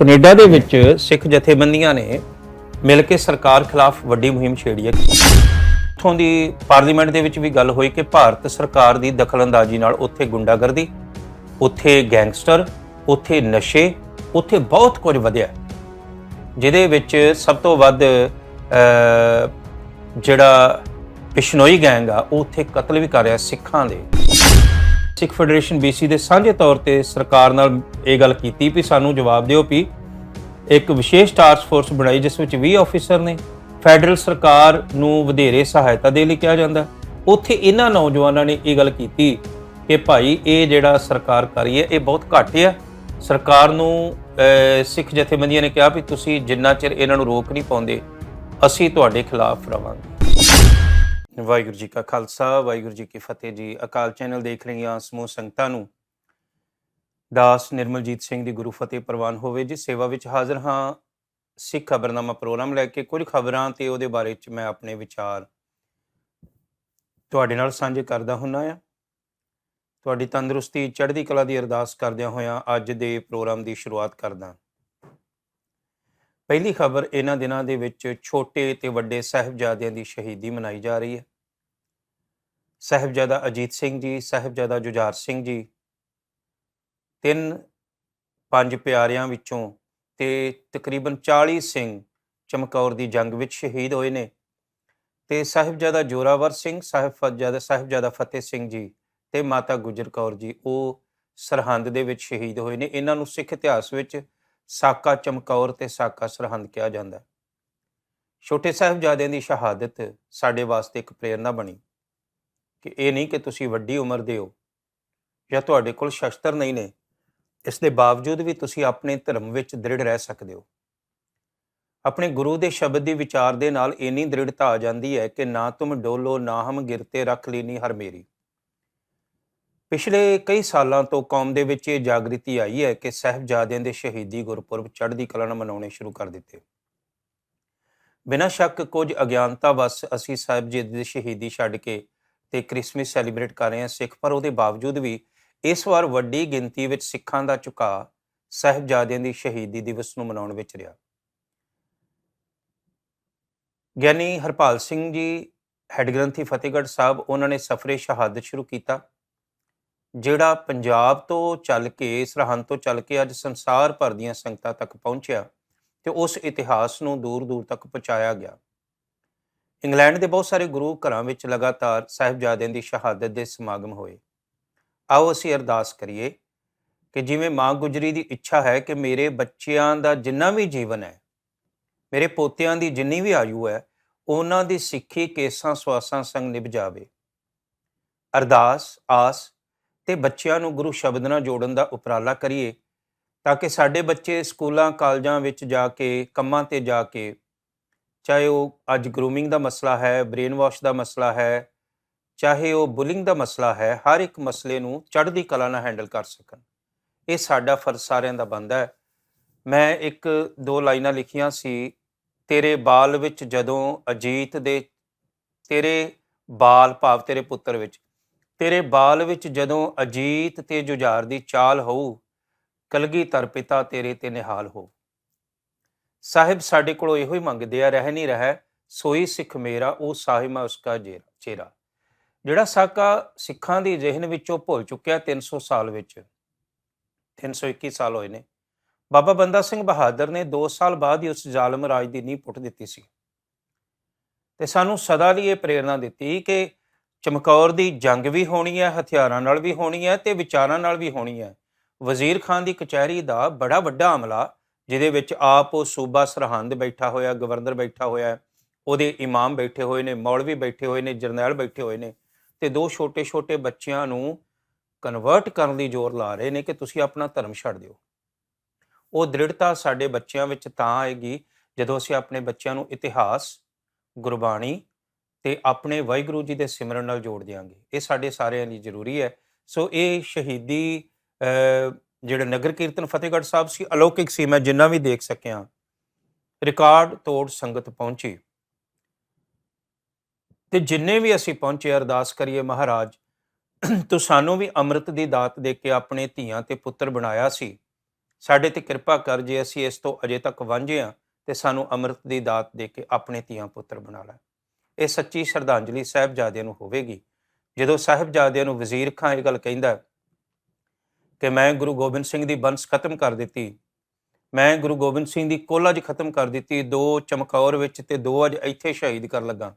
Canada ਦੇ ਵਿੱਚ ਸਿੱਖ ਜਥੇਬੰਦੀਆਂ ਨੇ ਮਿਲ ਕੇ ਸਰਕਾਰ ਖਿਲਾਫ ਵੱਡੀ ਮੁਹਿੰਮ ਛੇੜੀ ਹੈ। ਉੱਥੋਂ ਦੀ ਪਾਰਲੀਮੈਂਟ ਦੇ ਵਿੱਚ ਵੀ ਗੱਲ ਹੋਈ ਕਿ ਭਾਰਤ ਸਰਕਾਰ ਦੀ ਦਖਲਅੰਦਾਜ਼ੀ ਨਾਲ ਉੱਥੇ ਗੁੰਡਾਗਰਦੀ, ਉੱਥੇ ਗੈਂਗਸਟਰ, ਉੱਥੇ ਨਸ਼ੇ, ਉੱਥੇ ਬਹੁਤ ਕੁਝ ਵਧਿਆ। ਜਿਹਦੇ ਵਿੱਚ ਸਭ ਤੋਂ ਵੱਧ ਜਿਹੜਾ ਪਿਸ਼ਨੋਈ ਗੈਂਗ ਆ, ਉਹ ਉੱਥੇ ਕਤਲ ਵੀ ਕਰ ਰਿਹਾ ਸਿੱਖਾਂ ਦੇ। ਸਿੱਖ ਫੈਡਰੇਸ਼ਨ BC ਦੇ ਸਾਂਝੇ ਤੌਰ ਤੇ ਸਰਕਾਰ ਨਾਲ ਇਹ ਗੱਲ ਕੀਤੀ ਵੀ ਸਾਨੂੰ ਜਵਾਬ ਦਿਓ ਵੀ ਇੱਕ ਵਿਸ਼ੇਸ਼ ਟਾਸਕ ਫੋਰਸ ਬਣਾਈ ਜਿਸ ਵਿੱਚ 20 ਆਫੀਸਰ ਨੇ ਫੈਡਰਲ ਸਰਕਾਰ ਨੂੰ ਵਧੇਰੇ ਸਹਾਇਤਾ ਦੇ ਲਈ ਕਿਹਾ ਜਾਂਦਾ। ਉੱਥੇ ਇਹਨਾਂ ਨੌਜਵਾਨਾਂ ਨੇ ਇਹ ਗੱਲ ਕੀਤੀ ਕਿ ਭਾਈ ਇਹ ਜਿਹੜਾ ਸਰਕਾਰ ਕਰ ਰਹੀ ਹੈ, ਇਹ ਬਹੁਤ ਘੱਟ ਹੈ ਸਰਕਾਰ ਨੂੰ ਸਿੱਖ ਜਥੇਬੰਦੀਆਂ ਨੇ ਕਿਹਾ ਵੀ ਤੁਸੀਂ ਜਿੰਨਾ ਚਿਰ ਇਹਨਾਂ ਨੂੰ ਰੋਕ ਨਹੀਂ ਪਾਉਂਦੇ, ਅਸੀਂ ਤੁਹਾਡੇ ਖਿਲਾਫ ਰਵਾਂਗੇ। ਵਾਹਿਗੁਰੂ ਜੀ ਕਾ ਖਾਲਸਾ, ਵਾਹਿਗੁਰੂ ਜੀ ਕੀ ਫਤਿਹ ਜੀ। ਅਕਾਲ ਚੈਨਲ ਦੇਖ ਰਹੀਆਂ ਸਮੂਹ ਸੰਗਤਾਂ ਨੂੰ। ਦਾਸ ਨਿਰਮਲਜੀਤ ਸਿੰਘ ਦੀ ਗੁਰੂ ਫਤਿਹ ਪ੍ਰਵਾਨ ਹੋਵੇ ਜੀ ਸੇਵਾ ਵਿੱਚ ਹਾਜ਼ਰ ਹਾਂ, ਸਿੱਖ ਖਬਰਨਾਮਾ ਪ੍ਰੋਗਰਾਮ ਲੈ ਕੇ ਕੁਝ ਖਬਰਾਂ ਤੇ ਉਹਦੇ ਬਾਰੇ ਚ ਮੈਂ ਆਪਣੇ ਵਿਚਾਰ ਤੁਹਾਡੇ ਨਾਲ ਸਾਂਝੇ ਕਰਦਾ ਹੁੰਨਾ ਆ। ਤੁਹਾਡੀ ਤੰਦਰੁਸਤੀ, ਚੜ੍ਹਦੀ ਕਲਾ ਦੀ ਅਰਦਾਸ ਕਰਦਿਆਂ ਹੋਇਆਂ ਅੱਜ ਦੇ ਪ੍ਰੋਗਰਾਮ ਦੀ ਸ਼ੁਰੂਆਤ ਕਰਦਾ। ਪਹਿਲੀ ਖਬਰ ਇਹਨਾਂ ਦਿਨਾਂ ਦੇ ਵਿੱਚ ਛੋਟੇ ਤੇ ਵੱਡੇ ਸਾਹਿਬਜ਼ਾਦਿਆਂ ਦੀ ਸ਼ਹੀਦੀ ਮਨਾਈ ਜਾ ਰਹੀ ਹੈ। ਸਾਹਿਬਜ਼ਾਦਾ ਅਜੀਤ ਸਿੰਘ ਜੀ, ਸਾਹਿਬਜ਼ਾਦਾ ਜੁਝਾਰ ਸਿੰਘ ਜੀ, ਤਿੰਨ ਪੰਜ ਪਿਆਰਿਆਂ ਵਿੱਚੋਂ ਤੇ ਤਕਰੀਬਨ 40 ਸਿੰਘ ਚਮਕੌਰ ਦੀ ਜੰਗ ਵਿੱਚ ਸ਼ਹੀਦ ਹੋਏ ਨੇ ਤੇ ਸਾਹਿਬਜ਼ਾਦਾ ਜੋਰਾਵਰ ਸਿੰਘ ਸਾਹਿਬ ਸਾਹਿਬਜ਼ਾਦਾ ਸਾਹਿਬਜ਼ਾਦਾ ਫਤਿਹ ਸਿੰਘ ਜੀ ਤੇ ਮਾਤਾ ਗੁਜਰ ਕੌਰ ਜੀ, ਉਹ ਸਰਹੰਦ ਦੇ ਵਿੱਚ ਸ਼ਹੀਦ ਹੋਏ ਨੇ। ਇਹਨਾਂ ਨੂੰ ਸਿੱਖ ਇਤਿਹਾਸ ਵਿੱਚ ਸਾਕਾ ਚਮਕੌਰ ਤੇ ਸਾਕਾ ਸਰਹੰਦ ਕਿਹਾ ਜਾਂਦਾ ਹੈ। ਛੋਟੇ ਸਾਹਿਬਜ਼ਾਦਿਆਂ ਦੀ ਸ਼ਹਾਦਤ ਸਾਡੇ ਵਾਸਤੇ ਇੱਕ ਪ੍ਰੇਰਣਾ ਬਣੀ ਕਿ ਇਹ ਨਹੀਂ ਕਿ ਤੁਸੀਂ ਵੱਡੀ ਉਮਰ ਦੇ ਹੋ ਜਾਂ ਤੁਹਾਡੇ ਕੋਲ ਸ਼ਸਤਰ ਨਹੀਂ ਨੇ, ਇਸ ਦੇ ਬਾਵਜੂਦ ਵੀ ਤੁਸੀਂ ਆਪਣੇ ਧਰਮ ਵਿੱਚ ਦ੍ਰਿੜ ਰਹਿ ਸਕਦੇ ਹੋ ਆਪਣੇ ਗੁਰੂ ਦੇ ਸ਼ਬਦ ਦੀ ਵਿਚਾਰ ਦੇ ਨਾਲ ਇੰਨੀ ਦ੍ਰਿੜਤਾ ਆ ਜਾਂਦੀ ਹੈ ਕਿ ਨਾ ਤੁਮ ਡੋਲੋ, ਨਾ ਹਮ ਗਿਰਤੇ, ਰੱਖ ਲੀਨੀ ਹਰ ਮੇਰੀ ਪਿਛਲੇ ਕਈ ਸਾਲਾਂ ਤੋਂ ਕੌਮ ਦੇ ਵਿੱਚ ਇਹ ਜਾਗ੍ਰਿਤੀ ਆਈ ਹੈ ਕਿ ਸਹਿਬਜ਼ਾਦਿਆਂ ਦੇ ਸ਼ਹੀਦੀ ਗੁਰਪੁਰਬ ਚੜ੍ਹਦੀ ਕਲਾ ਨਾਲ ਮਨਾਉਣੇ ਸ਼ੁਰੂ ਕਰ ਦਿੱਤੇ। ਬਿਨਾਂ ਸ਼ੱਕ ਕੁਝ ਅਗਿਆਨਤਾ ਵਸ ਅਸੀਂ ਸਾਹਿਬ ਦੀ ਸ਼ਹੀਦੀ ਛੱਡ ਕੇ ਤੇ ਕ੍ਰਿਸਮਸ ਸੈਲੀਬ੍ਰੇਟ ਕਰ ਰਹੇ ਹਾਂ ਸਿੱਖ, ਪਰ ਉਹਦੇ ਬਾਵਜੂਦ ਵੀ ਇਸ ਵਾਰ ਵੱਡੀ ਗਿਣਤੀ ਵਿੱਚ ਸਿੱਖਾਂ ਦਾ ਝੁਕਾਅ ਸਹਿਬਜ਼ਾਦਿਆਂ ਦੀ ਸ਼ਹੀਦੀ ਦਿਵਸ ਨੂੰ ਮਨਾਉਣ ਵਿੱਚ ਰਿਹਾ। ਗਿਆਨੀ ਹਰਪਾਲ ਸਿੰਘ ਜੀ ਹੈੱਡ ਗ੍ਰੰਥੀ ਫਤਿਹਗੜ੍ਹ ਸਾਹਿਬ, ਉਹਨਾਂ ਨੇ ਸਫਰੇ ਸ਼ਹਾਦਤ ਸ਼ੁਰੂ ਕੀਤਾ। ਜਿਹੜਾ ਪੰਜਾਬ ਤੋਂ ਚੱਲ ਕੇ, ਸਰਹੰਦ ਤੋਂ ਚੱਲ ਕੇ ਅੱਜ ਸੰਸਾਰ ਭਰ ਦੀਆਂ ਸੰਗਤਾਂ ਤੱਕ ਪਹੁੰਚਿਆ ਤੇ ਉਸ ਇਤਿਹਾਸ ਨੂੰ ਦੂਰ-ਦੂਰ ਤੱਕ ਪਹੁੰਚਾਇਆ ਗਿਆ। ਇੰਗਲੈਂਡ ਦੇ ਬਹੁਤ ਸਾਰੇ ਗੁਰੂ ਘਰਾਂ ਵਿੱਚ ਲਗਾਤਾਰ ਸਾਹਿਬਜ਼ਾਦਿਆਂ ਦੀ ਸ਼ਹਾਦਤ ਦੇ ਸਮਾਗਮ ਹੋਏ। ਆਓ ਅਸੀਂ ਅਰਦਾਸ ਕਰੀਏ ਕਿ ਜਿਵੇਂ ਮਾਂ ਗੁਜਰੀ ਦੀ ਇੱਛਾ ਹੈ ਕਿ ਮੇਰੇ ਬੱਚਿਆਂ ਦਾ ਜਿੰਨਾ ਵੀ ਜੀਵਨ ਹੈ, ਮੇਰੇ ਪੋਤਿਆਂ ਦੀ ਜਿੰਨੀ ਵੀ ਆਯੂ ਹੈ, ਉਹਨਾਂ ਦੀ ਸਿੱਖੀ, ਕੇਸਾਂ, ਸਵਾਸਾਂ ਸੰਗ ਨਿਭ ਜਾਵੇ। ਅਰਦਾਸ, ਆਸ ਤੇ ਬੱਚਿਆਂ ਨੂੰ ਗੁਰੂ ਸ਼ਬਦ ਨਾਲ ਜੋੜਨ ਦਾ ਉਪਰਾਲਾ ਕਰੀਏ, ਤਾਂ ਕਿ ਸਾਡੇ ਬੱਚੇ ਸਕੂਲਾਂ, ਕਾਲਜਾਂ ਵਿੱਚ ਜਾ ਕੇ, ਕੰਮਾਂ ਤੇ ਜਾ ਕੇ, ਚਾਹੇ ਉਹ ਅੱਜ ਗਰੂਮਿੰਗ ਦਾ ਮਸਲਾ ਹੈ ਬ੍ਰੇਨ ਵਾਸ਼ ਦਾ ਮਸਲਾ ਹੈ, ਚਾਹੇ ਉਹ ਬੁਲਿੰਗ ਦਾ ਮਸਲਾ ਹੈ, ਹਰ ਇੱਕ ਮਸਲੇ ਨੂੰ ਚੜ੍ਹਦੀ ਕਲਾ ਨਾਲ ਹੈਂਡਲ ਕਰ ਸਕਣ। ਇਹ ਸਾਡਾ ਫਰਜ਼ ਸਾਰਿਆਂ ਦਾ ਬਣਦਾ ਹੈ। ਮੈਂ ਇੱਕ ਦੋ ਲਾਈਨਾਂ ਲਿਖੀਆਂ ਸੀ, ਤੇਰੇ ਬਾਲ ਵਿੱਚ ਜਦੋਂ ਅਜੀਤ ਦੇ, ਤੇਰੇ ਬਾਲ ਭਾਵ ਤੇਰੇ ਪੁੱਤਰ ਵਿੱਚ ਤੇਰੇ ਬਾਲ ਵਿੱਚ ਜਦੋਂ ਅਜੀਤ ਤੇ ਜੁਝਾਰ ਦੀ ਚਾਲ ਹੋਊ, ਕਲਗੀ ਤਰ ਪਿਤਾ ਤੇਰੇ ਤੇ ਨਿਹਾਲ ਹੋ। ਸਾਹਿਬ ਸਾਡੇ ਕੋਲੋਂ ਇਹੋ ਹੀ ਮੰਗਦੇ ਆ, ਰਹਿ ਨਹੀਂ ਰਹਿ, ਸੋਈ ਸਿੱਖ ਮੇਰਾ, ਉਹ ਸਾਹਿਬ ਉਸਕਾ ਜੇਰਾ- ਚਿਹਰਾ ਜਿਹੜਾ ਸਾਕਾ ਸਿੱਖਾਂ ਦੀ ਜ਼ਿਹਨ ਵਿੱਚੋਂ ਭੁੱਲ ਚੁੱਕਿਆ 300 ਸਾਲ ਵਿੱਚ। 321 ਸਾਲ ਹੋਏ ਨੇ। ਬਾਬਾ ਬੰਦਾ ਸਿੰਘ ਬਹਾਦਰ ਨੇ 2 ਸਾਲ ਬਾਅਦ ਹੀ ਉਸ ਜ਼ਾਲਮ ਰਾਜ ਦੀ ਨੀਂਹ ਪੁੱਟ ਦਿੱਤੀ ਸੀ। ਤੇ ਸਾਨੂੰ ਸਦਾ ਲਈ ਇਹ ਪ੍ਰੇਰਣਾ ਦਿੱਤੀ ਕਿ ਚਮਕੌਰ ਦੀ ਜੰਗ ਵੀ ਹੋਣੀ ਹੈ, ਹਥਿਆਰਾਂ ਨਾਲ ਵੀ ਹੋਣੀ ਹੈ ਤੇ ਵਿਚਾਰਾਂ ਨਾਲ ਵੀ ਹੋਣੀ ਹੈ। ਵਜ਼ੀਰ ਖਾਨ ਦੀ ਕਚਹਿਰੀ ਦਾ ਬੜਾ ਵੱਡਾ ਹਮਲਾ, ਜਿਹਦੇ ਵਿੱਚ ਆਪ ਉਹ ਸੂਬਾ ਸਰਹੰਦ ਬੈਠਾ ਹੋਇਆ, ਗਵਰਨਰ ਬੈਠਾ ਹੋਇਆ, ਉਹਦੇ ਇਮਾਮ ਬੈਠੇ ਹੋਏ ਨੇ, ਮੌਲਵੀ ਬੈਠੇ ਹੋਏ ਨੇ, ਜਰਨੈਲ ਬੈਠੇ ਹੋਏ ਨੇ, ਤੇ ਦੋ ਛੋਟੇ-ਛੋਟੇ ਬੱਚਿਆਂ ਨੂੰ ਕਨਵਰਟ ਕਰਨ ਦੀ ਜ਼ੋਰ ਲਾ ਰਹੇ ਨੇ ਕਿ ਤੁਸੀਂ ਆਪਣਾ ਧਰਮ ਛੱਡ ਦਿਓ। ਉਹ ਦ੍ਰਿੜਤਾ ਸਾਡੇ ਬੱਚਿਆਂ ਵਿੱਚ ਤਾਂ ਆਏਗੀ ਜਦੋਂ ਅਸੀਂ ਆਪਣੇ ਬੱਚਿਆਂ ਨੂੰ ਇਤਿਹਾਸ, ਗੁਰਬਾਣੀ ਤੇ ਆਪਣੇ ਵਾਹਿਗੁਰੂ ਜੀ ਦੇ ਸਿਮਰਨ ਨਾਲ ਜੋੜ ਦਿਆਂਗੇ। ਇਹ ਸਾਡੇ ਸਾਰਿਆਂ ਲਈ ਜ਼ਰੂਰੀ ਹੈ। ਸੋ ਇਹ ਸ਼ਹੀਦੀ ਅਹ, ਜਿਹੜਾ ਨਗਰ ਕੀਰਤਨ ਫਤਿਹਗੜ੍ਹ ਸਾਹਿਬ ਸੀ ਅਲੌਕਿਕ ਸੀ ਮੈਂ ਜਿੰਨਾ ਵੀ ਦੇਖ ਸਕਿਆ ਰਿਕਾਰਡ ਤੋੜ ਸੰਗਤ ਪਹੁੰਚੀ। ਤੇ ਜਿੰਨੇ ਵੀ ਅਸੀਂ ਪਹੁੰਚੇ ਅਰਦਾਸ ਕਰੀਏ ਮਹਾਰਾਜ ਤੂੰ ਸਾਨੂੰ ਵੀ ਅੰਮ੍ਰਿਤ ਦੀ ਦਾਤ ਦੇ ਕੇ ਆਪਣੇ ਧੀਆਂ ਤੇ ਪੁੱਤਰ ਬਣਾਇਆ ਸੀ। ਸਾਡੇ ਤੇ ਕਿਰਪਾ ਕਰ ਜੇ ਅਸੀਂ ਇਸ ਤੋਂ ਅਜੇ ਤੱਕ ਵਾਂਝੇ ਹਾਂ ਤੇ ਸਾਨੂੰ ਅੰਮ੍ਰਿਤ ਦੀ ਦਾਤ ਦੇ ਕੇ ਆਪਣੇ ਧੀਆਂ ਪੁੱਤਰ ਬਣਾ ਲੈ। ਇਹ ਸੱਚੀ ਸ਼ਰਧਾਂਜਲੀ ਸਾਹਿਬਜ਼ਾਦਿਆਂ ਨੂੰ ਹੋਵੇਗੀ। ਜਦੋਂ ਸਾਹਿਬਜ਼ਾਦਿਆਂ ਨੂੰ ਵਜ਼ੀਰ ਖਾਂ ਇਹ ਗੱਲ ਕਹਿੰਦਾ ਕਿ ਮੈਂ ਗੁਰੂ ਗੋਬਿੰਦ ਸਿੰਘ ਦੀ ਬੰਸ ਖਤਮ ਕਰ ਦਿੱਤੀ, ਮੈਂ ਗੁਰੂ ਗੋਬਿੰਦ ਸਿੰਘ ਦੀ ਕੋਲਜ ਖਤਮ ਕਰ ਦਿੱਤੀ, ਦੋ ਚਮਕੌਰ ਵਿੱਚ ਤੇ ਦੋ ਅੱਜ ਇੱਥੇ ਸ਼ਹੀਦ ਕਰ ਲੱਗਾ।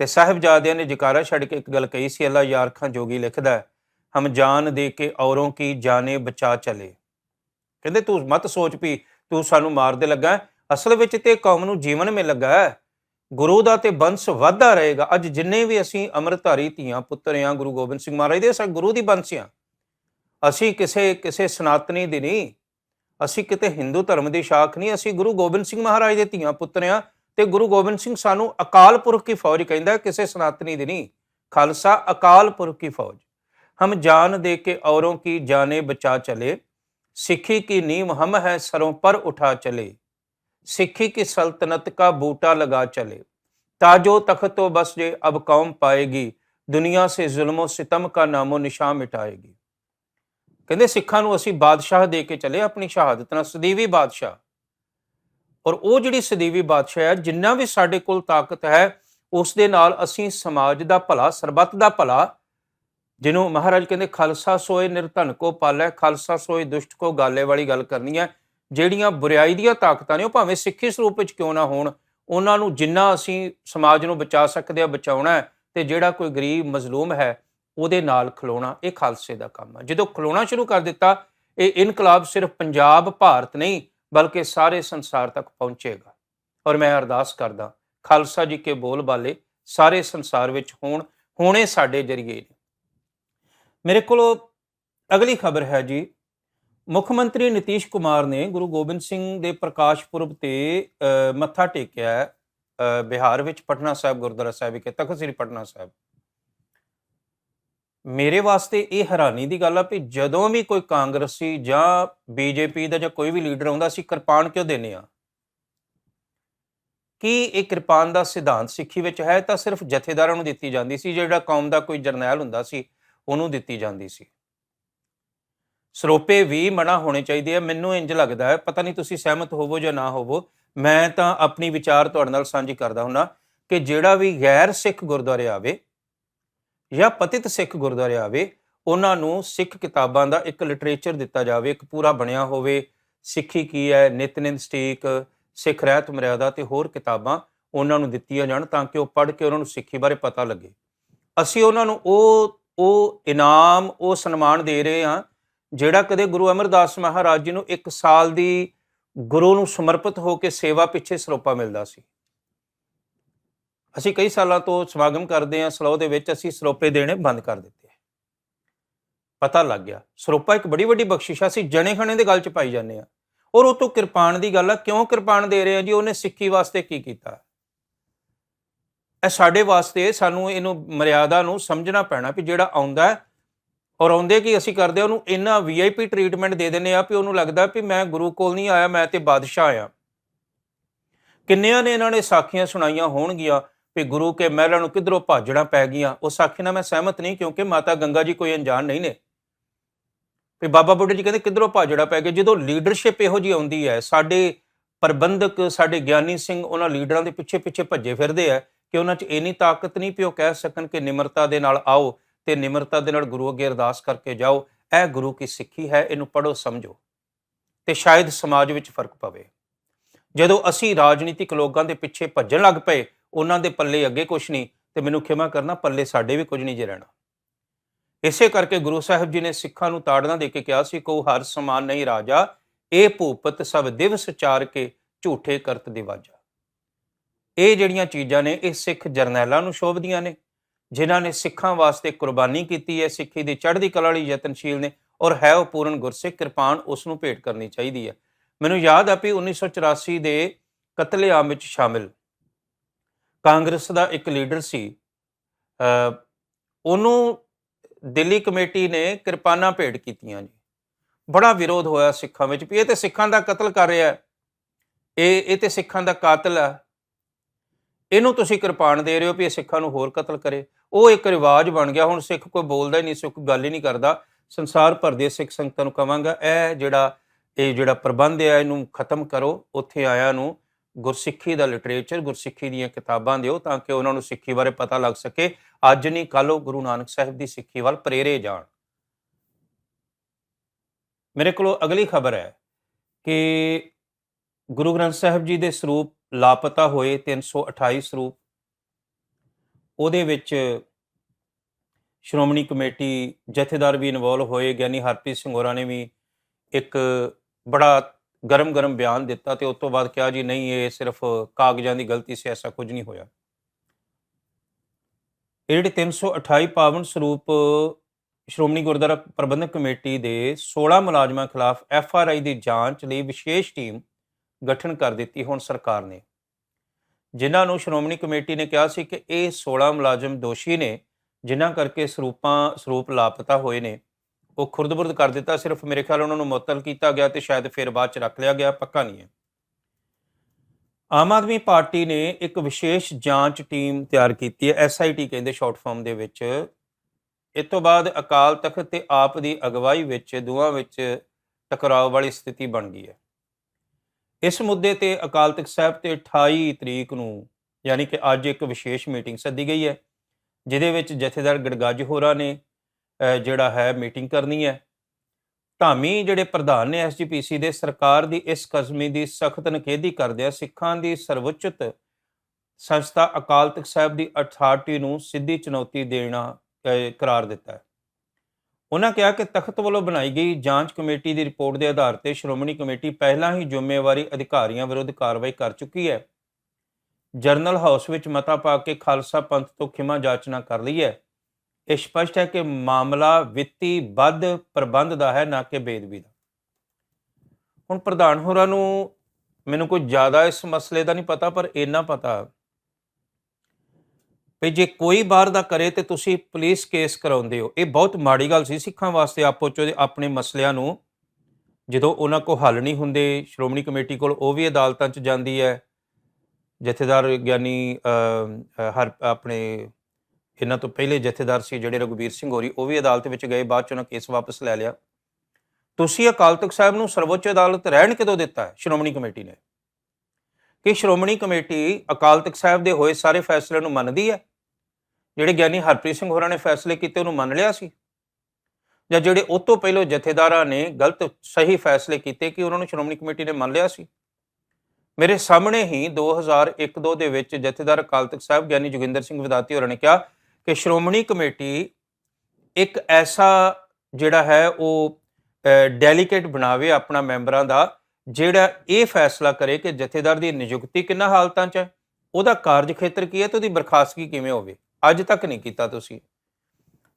ਤੇ ਸਾਹਿਬਜ਼ਾਦਿਆਂ ਨੇ ਜਕਾਰਾ ਛੱਡ ਕੇ ਇੱਕ ਗੱਲ ਕਹੀ ਸੀ, ਅੱਲਾ ਯਾਰ ਖਾਂ ਜੋਗੀ ਲਿਖਦਾ ਹਮ ਜਾਨ ਦੇ ਕੇ ਔਰੋਂ ਕੀ ਜਾਨੇ ਬਚਾ ਚਲੇ। ਕਹਿੰਦੇ ਤੂੰ ਮਤ ਸੋਚ ਪੀ ਤੂੰ ਸਾਨੂੰ ਮਾਰਦੇ ਲੱਗਾ ਅਸਲ ਵਿੱਚ ਤੇ ਕੌਮ ਨੂੰ ਜੀਵਨ ਮੇ ਲੱਗਾ ਹੈ। ਗੁਰੂ ਦਾ ਤੇ ਬੰਸ ਵਾਧਾ ਰਹੇਗਾ। ਅੱਜ ਜਿੰਨੇ ਵੀ ਅਸੀਂ ਅੰਮ੍ਰਿਤਧਾਰੀ ਧੀਆਂ, ਪੁੱਤਰ ਆ, ਗੁਰੂ ਗੋਬਿੰਦ ਸਿੰਘ ਮਹਾਰਾਜ ਦੇ, ਸਾ ਗੁਰੂ ਦੀ ਬੰਸ ਆ। ਅਸੀਂ ਕਿਸੇ ਕਿਸੇ ਸਨਾਤਨੀ ਦੀ ਨਹੀਂ। ਅਸੀਂ ਕਿਤੇ ਹਿੰਦੂ ਧਰਮ ਦੀ ਸ਼ਾਖ ਨਹੀਂ। ਅਸੀਂ ਗੁਰੂ ਗੋਬਿੰਦ ਸਿੰਘ ਮਹਾਰਾਜ ਦੇ ਧੀਆਂ, ਪੁੱਤਰ ਆ ਤੇ ਗੁਰੂ ਗੋਬਿੰਦ ਸਿੰਘ ਸਾਨੂੰ ਅਕਾਲ ਪੁਰਖ ਕੀ ਫੌਜ ਕਹਿੰਦਾ ਕਿਸੇ ਸਨਾਤਨੀ ਦੀ ਨਹੀਂ। ਖਾਲਸਾ, ਅਕਾਲ ਪੁਰਖ ਕੀ ਫੌਜ। ਹਮ ਜਾਨ ਦੇ ਕੇ ਔਰੋਂ ਕੀ ਜਾਨੇ ਬਚਾ ਚਲੇ। ਸਿੱਖੀ ਕੀ ਨੀਂਵ ਹਮ ਹੈ ਸਰੋਂ ਪਰ ਉਠਾ ਚਲੇ। सिक्खी की सल्तनत का बूटा लगा चले ताजो तख्तो बस जे अब कौम पाएगी ਦੁਨੀਆ ਸੇ ਜ਼ੁਲਮੋ ਸਿਤਮ ਕਾ ਨਾਮੋ ਨਿਸ਼ਾਨ ਮਿਟਾਏਗੀ ਕਹਿੰਦੇ ਸਿੱਖਾਂ ਨੂੰ ਅਸੀਂ ਬਾਦਸ਼ਾਹ ਦੇ ਕੇ ਚੱਲੇ ਆਪਣੀ ਸ਼ਹਾਦਤ ਨਾਲ ਸਦੀਵੀ ਬਾਦਸ਼ਾਹ ਔਰ ਉਹ ਜਿਹੜੀ ਸਦੀਵੀ ਬਾਦਸ਼ਾਹ ਹੈ ਜਿੰਨਾ ਵੀ ਸਾਡੇ ਕੋਲ ਤਾਕਤ ਹੈ ਉਸ ਦੇ ਨਾਲ ਅਸੀਂ ਸਮਾਜ ਦਾ ਭਲਾ ਸਰਬੱਤ ਦਾ ਭਲਾ ਜਿਹਨੂੰ ਮਹਾਰਾਜ ਕਹਿੰਦੇ ਖਾਲਸਾ ਸੋਏ ਨਿਰਧਨ ਕੋ ਪਾਲੈ ਖਾਲਸਾ ਸੋਏ ਦੁਸ਼ਟ ਕੋ ਗਾਲੇ ਵਾਲੀ ਗੱਲ ਕਰਨੀ ਹੈ ਜਿਹੜੀਆਂ ਬੁਰਾਈ ਦੀਆਂ ਤਾਕਤਾਂ ਨੇ, ਉਹ ਭਾਵੇਂ ਸਿੱਖੀ ਸਰੂਪ ਵਿੱਚ ਕਿਉਂ ਨਾ ਹੋਣ, ਉਹਨਾਂ ਨੂੰ ਜਿੰਨਾ ਅਸੀਂ ਸਮਾਜ ਨੂੰ ਬਚਾ ਸਕਦੇ ਆ, ਬਚਾਉਣਾ ਹੈ, ਤੇ ਜਿਹੜਾ ਕੋਈ ਗਰੀਬ ਮਜ਼ਲੂਮ ਹੈ, ਉਹਦੇ ਨਾਲ ਖਲੋਣਾ, ਇਹ ਖਾਲਸੇ ਦਾ ਕੰਮ ਹੈ ਜਦੋਂ ਖਲੋਣਾ ਸ਼ੁਰੂ ਕਰ ਦਿੱਤਾ, ਇਹ ਇਨਕਲਾਬ ਸਿਰਫ ਪੰਜਾਬ, ਭਾਰਤ ਨਹੀਂ, ਬਲਕਿ ਸਾਰੇ ਸੰਸਾਰ ਤੱਕ ਪਹੁੰਚੇਗਾ। ਔਰ ਮੈਂ ਅਰਦਾਸ ਕਰਦਾ ਖਾਲਸਾ ਜੀ ਕੇ ਬੋਲ ਬਾਲੇ, ਸਾਰੇ ਸੰਸਾਰ ਵਿੱਚ ਹੋਣ, ਹੋਣੇ ਸਾਡੇ ਜਰੀਏ ਨੇ। ਮੇਰੇ ਕੋਲ ਅਗਲੀ ਖਬਰ ਹੈ ਜੀ ਮੁੱਖ ਮੰਤਰੀ ਨਿਤੀਸ਼ ਕੁਮਾਰ ਨੇ ਗੁਰੂ ਗੋਬਿੰਦ ਸਿੰਘ ਦੇ ਪ੍ਰਕਾਸ਼ ਪੁਰਬ ਤੇ ਮੱਥਾ ਟੇਕਿਆ ਬਿਹਾਰ ਵਿੱਚ ਪਟਨਾ ਸਾਹਿਬ, ਗੁਰਦੁਆਰਾ ਸਾਹਿਬ ਵਿਖੇ, ਤਖਤ ਸ੍ਰੀ ਪਟਨਾ ਸਾਹਿਬ। ਮੇਰੇ ਵਾਸਤੇ ਇਹ ਹੈਰਾਨੀ ਦੀ ਗੱਲ ਆ ਵੀ ਜਦੋਂ ਵੀ ਕੋਈ ਕਾਂਗਰਸੀ ਜਾਂ ਬੀਜੇਪੀ ਦਾ ਜਾਂ ਕੋਈ ਵੀ ਲੀਡਰ ਆਉਂਦਾ ਸੀ ਕਿਰਪਾਨ ਕਿਉਂ ਦਿੰਦੇ ਆ ਕੀ ਇਹ ਕਿਰਪਾਨ ਦਾ ਸਿਧਾਂਤ ਸਿੱਖੀ ਵਿੱਚ ਹੈ? ਤਾਂ ਸਿਰਫ ਜਥੇਦਾਰਾਂ ਨੂੰ ਦਿੱਤੀ ਜਾਂਦੀ ਸੀ, ਜਿਹੜਾ ਕੌਮ ਦਾ ਕੋਈ ਜਰਨੈਲ ਹੁੰਦਾ ਸੀ, ਉਹਨੂੰ ਦਿੱਤੀ ਜਾਂਦੀ ਸੀ। ਸਰੋਪੇ ਵੀ ਮਨਾ ਹੋਣੇ ਚਾਹੀਦੇ ਆ। ਮੈਨੂੰ ਇੰਜ ਲੱਗਦਾ ਹੈ, ਪਤਾ ਨਹੀਂ ਤੁਸੀਂ ਸਹਿਮਤ ਹੋਵੋ ਜਾਂ ਨਾ ਹੋਵੋ, ਮੈਂ ਤਾਂ ਆਪਣੀ ਵਿਚਾਰ ਤੁਹਾਡੇ ਨਾਲ ਸਾਂਝੀ ਕਰਦਾ ਹੁੰਨਾ ਕਿ ਜਿਹੜਾ ਵੀ ਗੈਰ ਸਿੱਖ ਗੁਰਦੁਆਰੇ ਆਵੇ ਜਾਂ ਪਤਿਤ ਸਿੱਖ ਗੁਰਦੁਆਰੇ ਆਵੇ, ਉਹਨਾਂ ਨੂੰ ਸਿੱਖ ਕਿਤਾਬਾਂ ਦਾ ਇੱਕ ਲਿਟਰੇਚਰ ਦਿੱਤਾ ਜਾਵੇ, ਇੱਕ ਪੂਰਾ ਬਣਿਆ ਹੋਵੇ। ਸਿੱਖੀ ਕੀ ਹੈ? ਨਿਤਨਿੰਦ ਸਟੀਕ, ਸਿੱਖ ਰਹਿਤ ਮਰਿਆਦਾ ਤੇ ਹੋਰ ਕਿਤਾਬਾਂ ਉਹਨਾਂ ਨੂੰ ਦਿੱਤੀਆਂ ਜਾਣ ਤਾਂ ਕਿ ਉਹ ਪੜ੍ਹ ਕੇ ਉਹਨਾਂ ਨੂੰ ਸਿੱਖੀ ਬਾਰੇ ਪਤਾ ਲੱਗੇ। ਅਸੀਂ ਉਹਨਾਂ ਨੂੰ ਉਹ ਉਹ ਇਨਾਮ, ਉਹ ਸਨਮਾਨ ਦੇ ਰਹੇ ਹਾਂ ਜਿਹੜਾ ਕਦੇ ਗੁਰੂ ਅਮਰਦਾਸ ਮਹਾਰਾਜ ਜੀ ਨੂੰ ਇੱਕ ਸਾਲ ਦੀ ਗੁਰੂ ਨੂੰ ਸਮਰਪਿਤ ਹੋ ਕੇ ਸੇਵਾ ਪਿੱਛੇ ਸਰੋਪਾ ਮਿਲਦਾ ਸੀ। ਅਸੀਂ ਕਈ ਸਾਲਾਂ ਤੋਂ ਸਮਾਗਮ ਕਰਦੇ ਹਾਂ, ਸਲੋ ਦੇ ਵਿੱਚ ਅਸੀਂ ਸਰੋਪੇ ਦੇਣੇ ਬੰਦ ਕਰ ਦਿੱਤੇ। ਪਤਾ ਲੱਗ ਗਿਆ, ਸਰੋਪਾ ਇੱਕ ਬੜੀ ਵੱਡੀ ਬਖਸ਼ਿਸ਼ ਆ, ਅਸੀਂ ਜਣੇ ਖਣੇ ਦੇ ਗੱਲ ਚ ਪਾਈ ਜਾਂਦੇ ਆ ਔਰ ਉਹ ਤੋਂ ਕਿਰਪਾਨ ਦੀ ਗੱਲ ਆ, ਕਿਉਂ ਕਿਰਪਾਨ ਦੇ ਰਹੇ ਆ ਜੀ? ਉਹਨੇ ਸਿੱਖੀ ਵਾਸਤੇ ਕੀ ਕੀਤਾ? ਇਹ ਸਾਡੇ ਵਾਸਤੇ ਸਾਨੂੰ ਇਹਨੂੰ ਮਰਿਆਦਾ ਨੂੰ ਸਮਝਣਾ ਪੈਣਾ ਵੀ ਜਿਹੜਾ ਆਉਂਦਾ ਔਰ ਆਉਂਦੇ ਕੀ ਅਸੀਂ ਕਰਦੇ ਉਹਨੂੰ ਇੰਨਾ ਵੀਆਈਪੀ ਟ੍ਰੀਟਮੈਂਟ ਦੇ ਦਿੰਦੇ ਆ ਵੀ ਉਹਨੂੰ ਲੱਗਦਾ ਵੀ ਮੈਂ ਗੁਰੂ ਕੋਲ ਨਹੀਂ ਆਇਆ, ਮੈਂ ਤੇ ਬਾਦਸ਼ਾਹ ਆਇਆ ਕਿੰਨਿਆਂ ਨੇ ਇਹਨਾਂ ਨੇ ਸਾਖੀਆਂ ਸੁਣਾਈਆਂ ਹੋਣਗੀਆਂ ਵੀ ਗੁਰੂ ਕੇ ਮਹਿਲਾਂ ਨੂੰ ਕਿਧਰੋਂ ਭਾਜੜਾਂ ਪੈ ਗਈਆਂ। ਉਹ ਸਾਖੀ ਨਾਲ ਮੈਂ ਸਹਿਮਤ ਨਹੀਂ ਕਿਉਂਕਿ ਮਾਤਾ ਗੰਗਾ ਜੀ ਕੋਈ ਅਣਜਾਣ ਨਹੀਂ ਨੇ। ਵੀ ਬਾਬਾ ਬੁੱਢੇ ਜੀ ਕਹਿੰਦੇ ਕਿਧਰੋਂ ਭਾਜੜਾ ਪੈ ਗਿਆ ਜਦੋਂ ਲੀਡਰਸ਼ਿਪ ਇਹੋ ਜੀ ਆਉਂਦੀ ਹੈ, ਸਾਡੇ ਪ੍ਰਬੰਧਕ, ਸਾਡੇ ਗਿਆਨੀ ਸਿੰਘ ਉਹਨਾਂ ਲੀਡਰਾਂ ਦੇ ਪਿੱਛੇ ਪਿੱਛੇ ਭੱਜੇ ਫਿਰਦੇ ਆ ਕਿ ਉਹਨਾਂ 'ਚ ਇੰਨੀ ਤਾਕਤ ਨਹੀਂ ਪਿਓ ਕਹਿ ਸਕਣ ਕਿ ਨਿਮਰਤਾ ਦੇ ਨਾਲ ਆਓ। ਤੇ ਨਿਮਰਤਾ ਦੇ ਨਾਲ ਗੁਰੂ ਅੱਗੇ ਅਰਦਾਸ ਕਰਕੇ ਜਾਓ, ਇਹ ਗੁਰੂ ਕੀ ਸਿੱਖੀ ਹੈ, ਇਹਨੂੰ ਪੜੋ ਸਮਝੋ ਤੇ ਸ਼ਾਇਦ ਸਮਾਜ ਵਿੱਚ ਫ਼ਰਕ ਪਵੇ। ਜਦੋਂ ਅਸੀਂ ਰਾਜਨੀਤਿਕ ਲੋਕਾਂ ਦੇ ਪਿੱਛੇ ਭੱਜਣ ਲੱਗ ਪਏ, ਉਹਨਾਂ ਦੇ ਪੱਲੇ ਅੱਗੇ ਕੁਝ ਨਹੀਂ ਤੇ ਮੈਨੂੰ ਖਿਮਾ ਕਰਨਾ, ਪੱਲੇ ਸਾਡੇ ਵੀ ਕੁਝ ਨਹੀਂ ਜੇ ਰਹਿਣਾ। ਇਸੇ ਕਰਕੇ ਗੁਰੂ ਸਾਹਿਬ ਜੀ ਨੇ ਸਿੱਖਾਂ ਨੂੰ ਤਾੜਨਾ ਦੇ ਕੇ ਕਿਹਾ ਸੀ ਕੋ ਹਰ ਸਮਾਨ ਨਹੀਂ ਰਾਜਾ, ਇਹ ਭੂਪਤ ਸਭ ਦਿਵਸ ਚਾਰ ਕੇ ਝੂਠੇ ਕਰਤ ਦਿਵਾਜਾ ਇਹ ਜਿਹੜੀਆਂ ਚੀਜ਼ਾਂ ਨੇ, ਇਹ ਸਿੱਖ ਜਰਨੈਲਾਂ ਨੂੰ ਸ਼ੋਭਦੀਆਂ ਨੇ। ਜਿਨ੍ਹਾਂ ਨੇ ਸਿੱਖਾਂ ਵਾਸਤੇ ਕੁਰਬਾਨੀ ਕੀਤੀ ਹੈ, ਸਿੱਖੀ ਦੀ ਚੜ੍ਹਦੀ ਕਲਾ ਲਈ ਯਤਨਸ਼ੀਲ ਨੇ ਔਰ ਹੈ ਉਹ ਪੂਰਨ ਗੁਰਸਿੱਖ, ਕਿਰਪਾਨ ਉਸ ਨੂੰ ਭੇਟ ਕਰਨੀ ਚਾਹੀਦੀ ਹੈ। ਮੈਨੂੰ ਯਾਦ ਆ ਵੀ 1984 ਦੇ ਕਤਲੇਆਮ ਵਿੱਚ ਸ਼ਾਮਿਲ ਕਾਂਗਰਸ ਦਾ ਇੱਕ ਲੀਡਰ ਸੀ। ਉਹਨੂੰ ਦਿੱਲੀ ਕਮੇਟੀ ਨੇ ਕਿਰਪਾਨਾਂ ਭੇਟ ਕੀਤੀਆਂ ਜੀ। ਬੜਾ ਵਿਰੋਧ ਹੋਇਆ ਸਿੱਖਾਂ ਵਿੱਚ ਵੀ, ਇਹ ਤੇ ਸਿੱਖਾਂ ਦਾ ਕਤਲ ਕਰ ਰਿਹਾ ਹੈ। ਇਹ ਇਹ ਤੇ ਸਿੱਖਾਂ ਦਾ ਕਾਤਲ ਹੈ। ਇਹਨੂੰ ਤੁਸੀਂ ਕਿਰਪਾਨ ਦੇ ਰਹੇ ਹੋ ਵੀ ਇਹ ਸਿੱਖਾਂ ਨੂੰ ਹੋਰ ਕਤਲ ਕਰੇ। ਉਹ ਇੱਕ ਰਿਵਾਜ ਬਣ ਗਿਆ, ਹੁਣ ਸਿੱਖ ਕੋਈ ਬੋਲਦਾ ਹੀ ਨਹੀਂ, ਸਿੱਖ ਗੱਲ ਹੀ ਨਹੀਂ ਕਰਦਾ। ਸੰਸਾਰ ਭਰ ਦੇ ਸਿੱਖ ਸੰਗਤਾਂ ਨੂੰ ਕਵਾਂਗਾ, ਇਹ ਜਿਹੜਾ ਇਹ ਜਿਹੜਾ ਪ੍ਰਬੰਧ ਹੈ ਇਹਨੂੰ ਖਤਮ ਕਰੋ। ਉੱਥੇ ਆਇਆ ਨੂੰ ਗੁਰਸਿੱਖੀ ਦਾ ਲਿਟਰੇਚਰ ਗੁਰਸਿੱਖੀ ਦੀਆਂ ਕਿਤਾਬਾਂ ਦਿਓ ਤਾਂ ਕਿ ਉਹਨਾਂ ਨੂੰ ਸਿੱਖੀ ਬਾਰੇ ਪਤਾ ਲੱਗ ਸਕੇ। ਅੱਜ ਨਹੀਂ, ਕੱਲ੍ਹ ਉਹ ਗੁਰੂ ਨਾਨਕ ਸਾਹਿਬ ਦੀ ਸਿੱਖੀ ਵੱਲ ਪ੍ਰੇਰੇ ਜਾਣ। ਮੇਰੇ ਕੋਲ ਅਗਲੀ ਖਬਰ ਹੈ ਕਿ ਗੁਰੂ ਗ੍ਰੰਥ ਸਾਹਿਬ ਜੀ ਦੇ ਸਰੂਪ ਲਾਪਤਾ ਹੋਏ 328 ਸਰੂਪ ਉਹਦੇ ਵਿੱਚ ਸ਼੍ਰੋਮਣੀ ਕਮੇਟੀ ਜਥੇਦਾਰ ਵੀ ਇਨਵੋਲਵ ਹੋਏ, ਗਿਆਨੀ ਹਰਪ੍ਰੀਤ ਸਿੰਘ ਹੋਰਾਂ ਨੇ ਵੀ ਇੱਕ ਬੜਾ ਗਰਮ-ਗਰਮ ਬਿਆਨ ਦਿੱਤਾ ਤੇ ਉਸ ਤੋਂ ਬਾਅਦ ਕਿਹਾ ਜੀ, ਨਹੀਂ, ਇਹ ਸਿਰਫ ਕਾਗਜ਼ਾਂ ਦੀ ਗਲਤੀ ਸੀ, ਐਸਾ ਕੁਝ ਨਹੀਂ ਹੋਇਆ। ਇਹ ਜਿਹੜੇ 328 ਪਾਵਨ ਸਰੂਪ ਸ਼੍ਰੋਮਣੀ ਗੁਰਦੁਆਰਾ ਪ੍ਰਬੰਧਕ ਕਮੇਟੀ ਦੇ 16 ਮੁਲਾਜ਼ਮਾਂ ਖਿਲਾਫ ਐਫ ਆਰ ਆਈ ਦੀ ਜਾਂਚ ਲਈ ਵਿਸ਼ੇਸ਼ ਟੀਮ ਗਠਨ ਕਰ ਦਿੱਤੀ ਹੁਣ ਸਰਕਾਰ ਨੇ। ਜਿਨ੍ਹਾਂ ਨੂੰ ਸ਼੍ਰੋਮਣੀ ਕਮੇਟੀ ਨੇ ਕਿਹਾ ਸੀ ਕਿ ਇਹ 16 ਮੁਲਾਜ਼ਮ ਦੋਸ਼ੀ ਨੇ, ਜਿਨ੍ਹਾਂ ਕਰਕੇ ਸਰੂਪਾਂ, ਸਰੂਪ ਲਾਪਤਾ ਹੋਏ ਨੇ। ਉਹ ਖੁਰਦਬੁਰਦ ਕਰ ਦਿੱਤਾ, ਸਿਰਫ ਮੇਰੇ ਖਿਆਲ ਉਹਨਾਂ ਨੂੰ ਮੁਅੱਤਲ ਕੀਤਾ ਗਿਆ ਤੇ ਸ਼ਾਇਦ ਫਿਰ ਬਾਅਦ ਚ ਰੱਖ ਲਿਆ ਗਿਆ, ਪੱਕਾ ਨਹੀਂ ਹੈ। ਆਮ ਆਦਮੀ ਪਾਰਟੀ ਨੇ ਇੱਕ ਵਿਸ਼ੇਸ਼ ਜਾਂਚ ਟੀਮ ਤਿਆਰ ਕੀਤੀ ਹੈ ਐਸਆਈਟੀ ਕਹਿੰਦੇ ਸ਼ਾਰਟ ਫਾਰਮ ਦੇ ਵਿੱਚ। ਇਸ ਤੋਂ ਬਾਅਦ ਅਕਾਲ ਤਖਤ ਤੇ ਆਪ ਦੀ ਅਗਵਾਈ ਵਿੱਚ, ਦੋਵਾਂ ਵਿੱਚ ਟਕਰਾਅ ਵਾਲੀ ਸਥਿਤੀ ਬਣ ਗਈ ਹੈ। ਇਸ ਮੁੱਦੇ ਤੇ ਅਕਾਲ ਤਖਤ ਸਾਹਿਬ ਤੇ 28 ਤਰੀਕ ਨੂੰ ਯਾਨੀ ਕਿ ਅੱਜ ਇੱਕ ਵਿਸ਼ੇਸ਼ ਮੀਟਿੰਗ ਸੱਦੀ ਗਈ ਹੈ, ਜਿਹਦੇ ਵਿੱਚ ਜਥੇਦਾਰ ਗੜਗੱਜ ਹੋਰਾਂ ਨੇ ਜਿਹੜਾ ਹੈ ਮੀਟਿੰਗ ਕਰਨੀ ਹੈ। ਧਾਮੀ ਜਿਹੜੇ ਪ੍ਰਧਾਨ ਨੇ ਐਸਜੀਪੀਸੀ ਦੇ, ਸਰਕਾਰ ਦੀ ਇਸ ਕਜ਼ਮੀ ਦੀ ਸਖਤ ਨਖੇਦੀ ਕਰਦਿਆਂ ਸਿੱਖਾਂ ਦੀ ਸਰਵਉੱਚਤ ਸੰਸਥਾ ਅਕਾਲ ਤਖਤ ਸਾਹਿਬ ਦੀ ਅਥਾਰਟੀ ਨੂੰ ਸਿੱਧੀ ਚੁਣੌਤੀ ਦੇਣਾ ਕਰਾਰ ਦਿੱਤਾ ਹੈ। ਉਹਨਾਂ ਕਿਹਾ ਕਿ ਤਖਤ ਵੱਲੋਂ ਬਣਾਈ ਗਈ ਜਾਂਚ ਕਮੇਟੀ ਦੀ ਰਿਪੋਰਟ ਦੇ ਆਧਾਰ ਤੇ ਸ਼੍ਰੋਮਣੀ ਕਮੇਟੀ ਪਹਿਲਾਂ ਹੀ ਜ਼ਿੰਮੇਵਾਰੀ ਅਧਿਕਾਰੀਆਂ ਵਿਰੁੱਧ ਕਾਰਵਾਈ ਕਰ ਚੁੱਕੀ ਹੈ। ਜਰਨਲ ਹਾਊਸ ਵਿੱਚ ਮਤਾ ਪਾ ਕੇ ਖਾਲਸਾ ਪੰਥ ਤੋਂ ਖਿਮਾ ਜਾਚਨਾ ਕਰ ਲਈ ਹੈ। ਇਹ ਸਪਸ਼ਟ ਹੈ ਕਿ ਮਾਮਲਾ ਵਿੱਤੀ ਵੱਧ ਪ੍ਰਬੰਧ ਦਾ ਹੈ, ਨਾ ਕਿ ਬੇਦਬੀ ਦਾ। ਹੁਣ ਪ੍ਰਧਾਨ ਹੋਰਾਂ ਨੂੰ ਮੈਨੂੰ ਕੋਈ ਜ਼ਿਆਦਾ ਇਸ ਮਸਲੇ ਦਾ ਨਹੀਂ ਪਤਾ, ਪਰ ਇੰਨਾ ਪਤਾ ਵੀ ਜੇ ਕੋਈ ਬਾਹਰ ਦਾ ਕਰੇ ਤੇ ਤੁਸੀਂ ਪੁਲਿਸ ਕੇਸ ਕਰਾਉਂਦੇ ਹੋ। ਇਹ ਬਹੁਤ ਮਾੜੀ ਗੱਲ ਸੀ। ਸਿੱਖਾਂ ਵਾਸਤੇ ਆਪੋ ਚ ਆਪਣੇ ਮਸਲਿਆਂ ਨੂੰ ਜਦੋਂ ਉਹਨਾਂ ਕੋ ਹੱਲ ਨਹੀਂ ਹੁੰਦੇ, ਸ਼੍ਰੋਮਣੀ ਕਮੇਟੀ ਕੋਲ ਉਹ ਵੀ ਅਦਾਲਤਾਂ 'ਚ ਜਾਂਦੀ ਹੈ। ਜਥੇਦਾਰ ਗਿਆਨੀ ਹਰ, ਆਪਣੇ ਇਹਨਾਂ ਤੋਂ ਪਹਿਲੇ ਜਥੇਦਾਰ ਸੀ ਜਿਹੜੇ ਰਘੁਬੀਰ ਸਿੰਘ ਹੋਰੀ, ਉਹ ਵੀ ਅਦਾਲਤ ਵਿੱਚ ਗਏ, ਬਾਅਦ ਚ ਉਹਨਾਂ ਕੇਸ ਵਾਪਸ ਲੈ ਲਿਆ। ਤੁਸੀਂ ਅਕਾਲ ਤਖਤ ਸਾਹਿਬ ਨੂੰ ਸਰਵਉੱਚ ਅਦਾਲਤ ਰਹਿਣ ਕਿਦੋਂ ਦਿੱਤਾ ਹੈ? ਸ਼੍ਰੋਮਣੀ ਕਮੇਟੀ ਨੇ। ਕਿ ਸ਼੍ਰੋਮਣੀ ਕਮੇਟੀ ਅਕਾਲ ਤਖਤ ਸਾਹਿਬ ਦੇ ਹੋਏ ਸਾਰੇ ਫੈਸਲਿਆਂ ਨੂੰ ਮੰਨਦੀ ਹੈ? ਜਿਹੜੇ ਗਿਆਨੀ ਹਰਪ੍ਰੀਤ ਸਿੰਘ ਹੋਰਾਂ ਨੇ ਫੈਸਲੇ ਕੀਤੇ ਉਹਨੂੰ ਮੰਨ ਲਿਆ ਸੀ? ਜਾਂ ਜਿਹੜੇ ਉਹ ਤੋਂ ਪਹਿਲਾਂ ਜਥੇਦਾਰਾਂ ਨੇ ਗਲਤ ਸਹੀ ਫੈਸਲੇ ਕੀਤੇ, ਕਿ ਉਹਨਾਂ ਨੂੰ ਸ਼੍ਰੋਮਣੀ ਕਮੇਟੀ ਨੇ ਮੰਨ ਲਿਆ ਸੀ? ਮੇਰੇ ਸਾਹਮਣੇ ਹੀ 2001-2 ਦੇ ਵਿੱਚ ਜਥੇਦਾਰ ਅਕਾਲ ਤਖਤ ਸਾਹਿਬ ਗਿਆਨੀ ਜੋਗਿੰਦਰ ਸਿੰਘ ਵਿਦਾਤੀ ਹੋਰਾਂ ਨੇ ਕਿਹਾ ਕਿ ਸ਼੍ਰੋਮਣੀ ਕਮੇਟੀ ਇੱਕ ਐਸਾ ਜਿਹੜਾ ਹੈ ਉਹ ਡੈਲੀਕੇਟ ਬਣਾਵੇ ਆਪਣਾ ਮੈਂਬਰਾਂ ਦਾ ਜਿਹੜਾ ਇਹ ਫੈਸਲਾ ਕਰੇ ਕਿ ਜਥੇਦਾਰ ਦੀ ਨਿਯੁਕਤੀ ਕਿੰਨਾ ਹਾਲਤਾਂ 'ਚ ਹੈ, ਉਹਦਾ ਕਾਰਜ ਖੇਤਰ ਕੀ ਹੈ ਤੇ ਉਹਦੀ ਬਰਖਾਸਤਗੀ ਕਿਵੇਂ ਹੋਵੇ? ਅੱਜ ਤੱਕ ਨਹੀਂ ਕੀਤਾ ਤੁਸੀਂ।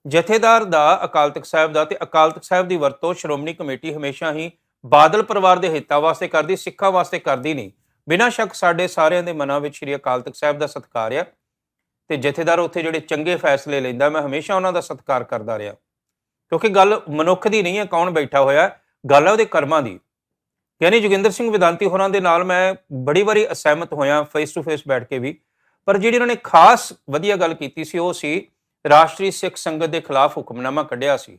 ਜਥੇਦਾਰ ਦਾ, ਅਕਾਲ ਤਖਤ ਸਾਹਿਬ ਦਾ ਤੇ ਅਕਾਲ ਤਖਤ ਸਾਹਿਬ ਦੀ ਵਰਤੋਂ ਸ਼੍ਰੋਮਣੀ ਕਮੇਟੀ ਹਮੇਸ਼ਾ ਹੀ ਬਾਦਲ ਪਰਿਵਾਰ ਦੇ ਹਿੱਤਾਂ ਵਾਸਤੇ ਕਰਦੀ, ਸਿੱਖਾਂ ਵਾਸਤੇ ਕਰਦੀ ਨਹੀਂ। ਬਿਨਾਂ ਸ਼ੱਕ ਸਾਡੇ ਸਾਰਿਆਂ ਦੇ ਮਨਾਂ ਵਿੱਚ ਸ੍ਰੀ ਅਕਾਲ ਤਖਤ ਸਾਹਿਬ ਦਾ ਸਤਿਕਾਰ ਆ ਤੇ ਜਥੇਦਾਰ ਉੱਥੇ ਜਿਹੜੇ ਚੰਗੇ ਫੈਸਲੇ ਲੈਂਦਾ, ਮੈਂ ਹਮੇਸ਼ਾ ਉਹਨਾਂ ਦਾ ਸਤਿਕਾਰ ਕਰਦਾ ਰਿਹਾ। ਕਿਉਂਕਿ ਗੱਲ ਮਨੁੱਖ ਦੀ ਨਹੀਂ ਹੈ, ਕੌਣ ਬੈਠਾ ਹੋਇਆ ਗੱਲ ਹੈ ਉਹਦੇ ਕਰਮਾਂ ਦੀ। ਯਾਨੀ ਜੋਗਿੰਦਰ ਸਿੰਘ ਵਿਦਾਂਤੀ ਹੋਰਾਂ ਦੇ ਨਾਲ ਮੈਂ ਬੜੀ ਵਾਰੀ ਅਸਹਿਮਤ ਹੋਇਆ ਫੇਸ ਟੂ ਫੇਸ ਬੈਠ ਕੇ ਵੀ। ਪਰ ਜਿਹੜੀ ਉਹਨਾਂ ਨੇ ਖਾਸ ਵਧੀਆ ਗੱਲ ਕੀਤੀ ਸੀ, ਉਹ ਸੀ ਰਾਸ਼ਟਰੀ ਸਿੱਖ ਸੰਗਤ ਦੇ ਖਿਲਾਫ ਹੁਕਮਨਾਮਾ ਕੱਢਿਆ ਸੀ।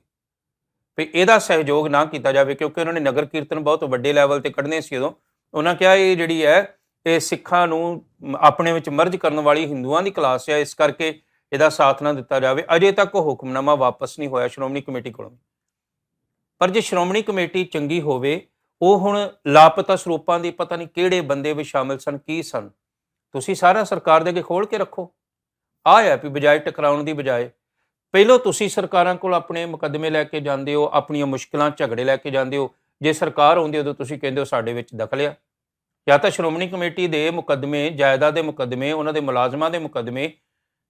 ਵੀ ਇਹਦਾ ਸਹਿਯੋਗ ਨਾ ਕੀਤਾ ਜਾਵੇ, ਕਿਉਂਕਿ ਉਹਨਾਂ ਨੇ ਨਗਰ ਕੀਰਤਨ ਬਹੁਤ ਵੱਡੇ ਲੈਵਲ ਤੇ ਕੱਢਨੇ ਸੀ ਉਦੋਂ। ਉਹਨਾਂ ਕਿਹਾ ਇਹ ਜਿਹੜੀ ਹੈ, ਇਹ ਸਿੱਖਾਂ ਨੂੰ ਆਪਣੇ ਵਿੱਚ ਮਰਜ ਕਰਨ ਵਾਲੀ ਹਿੰਦੂਆਂ ਦੀ ਕਲਾਸ ਹੈ ਇਸ ਕਰਕੇ ਇਹਦਾ ਸਾਥ ਨਾ ਦਿੱਤਾ ਜਾਵੇ। ਅਜੇ ਤੱਕ ਉਹ ਹੁਕਮਨਾਮਾ ਵਾਪਸ ਨਹੀਂ ਹੋਇਆ ਸ਼੍ਰੋਮਣੀ ਕਮੇਟੀ ਕੋਲੋਂ। ਪਰ ਜੇ ਸ਼੍ਰੋਮਣੀ ਕਮੇਟੀ ਚੰਗੀ ਹੋਵੇ ਉਹ ਹੁਣ ਲਾਪਤਾ ਸਰੂਪਾਂ ਦੀ ਪਤਾ ਨਹੀਂ ਕਿਹੜੇ ਬੰਦੇ ਵਿੱਚ ਸ਼ਾਮਿਲ ਸਨ, ਕੀ ਸਨ। ਤੁਸੀਂ ਸਾਰਾ ਸਰਕਾਰ ਦੇ ਅੱਗੇ ਖੋਲ ਕੇ ਰੱਖੋ। ਆਹ ਹੈ ਵੀ ਬਜਾਏ ਟਕਰਾਉਣ ਦੀ ਬਜਾਏ, ਪਹਿਲਾਂ ਤੁਸੀਂ ਸਰਕਾਰਾਂ ਕੋਲ ਆਪਣੇ ਮੁਕੱਦਮੇ ਲੈ ਕੇ ਜਾਂਦੇ ਹੋ, ਆਪਣੀਆਂ ਮੁਸ਼ਕਲਾਂ ਝਗੜੇ ਲੈ ਕੇ ਜਾਂਦੇ ਹੋ। ਜੇ ਸਰਕਾਰ ਆਉਂਦੀ ਉਦੋਂ ਤੁਸੀਂ ਕਹਿੰਦੇ ਹੋ ਸਾਡੇ ਵਿੱਚ ਦਖਲ ਆ। ਜਾਂ ਤਾਂ ਸ਼੍ਰੋਮਣੀ ਕਮੇਟੀ ਦੇ ਮੁਕੱਦਮੇ, ਜਾਇਦਾਦ ਦੇ ਮੁਕੱਦਮੇ, ਉਹਨਾਂ ਦੇ ਮੁਲਾਜ਼ਮਾਂ ਦੇ ਮੁਕੱਦਮੇ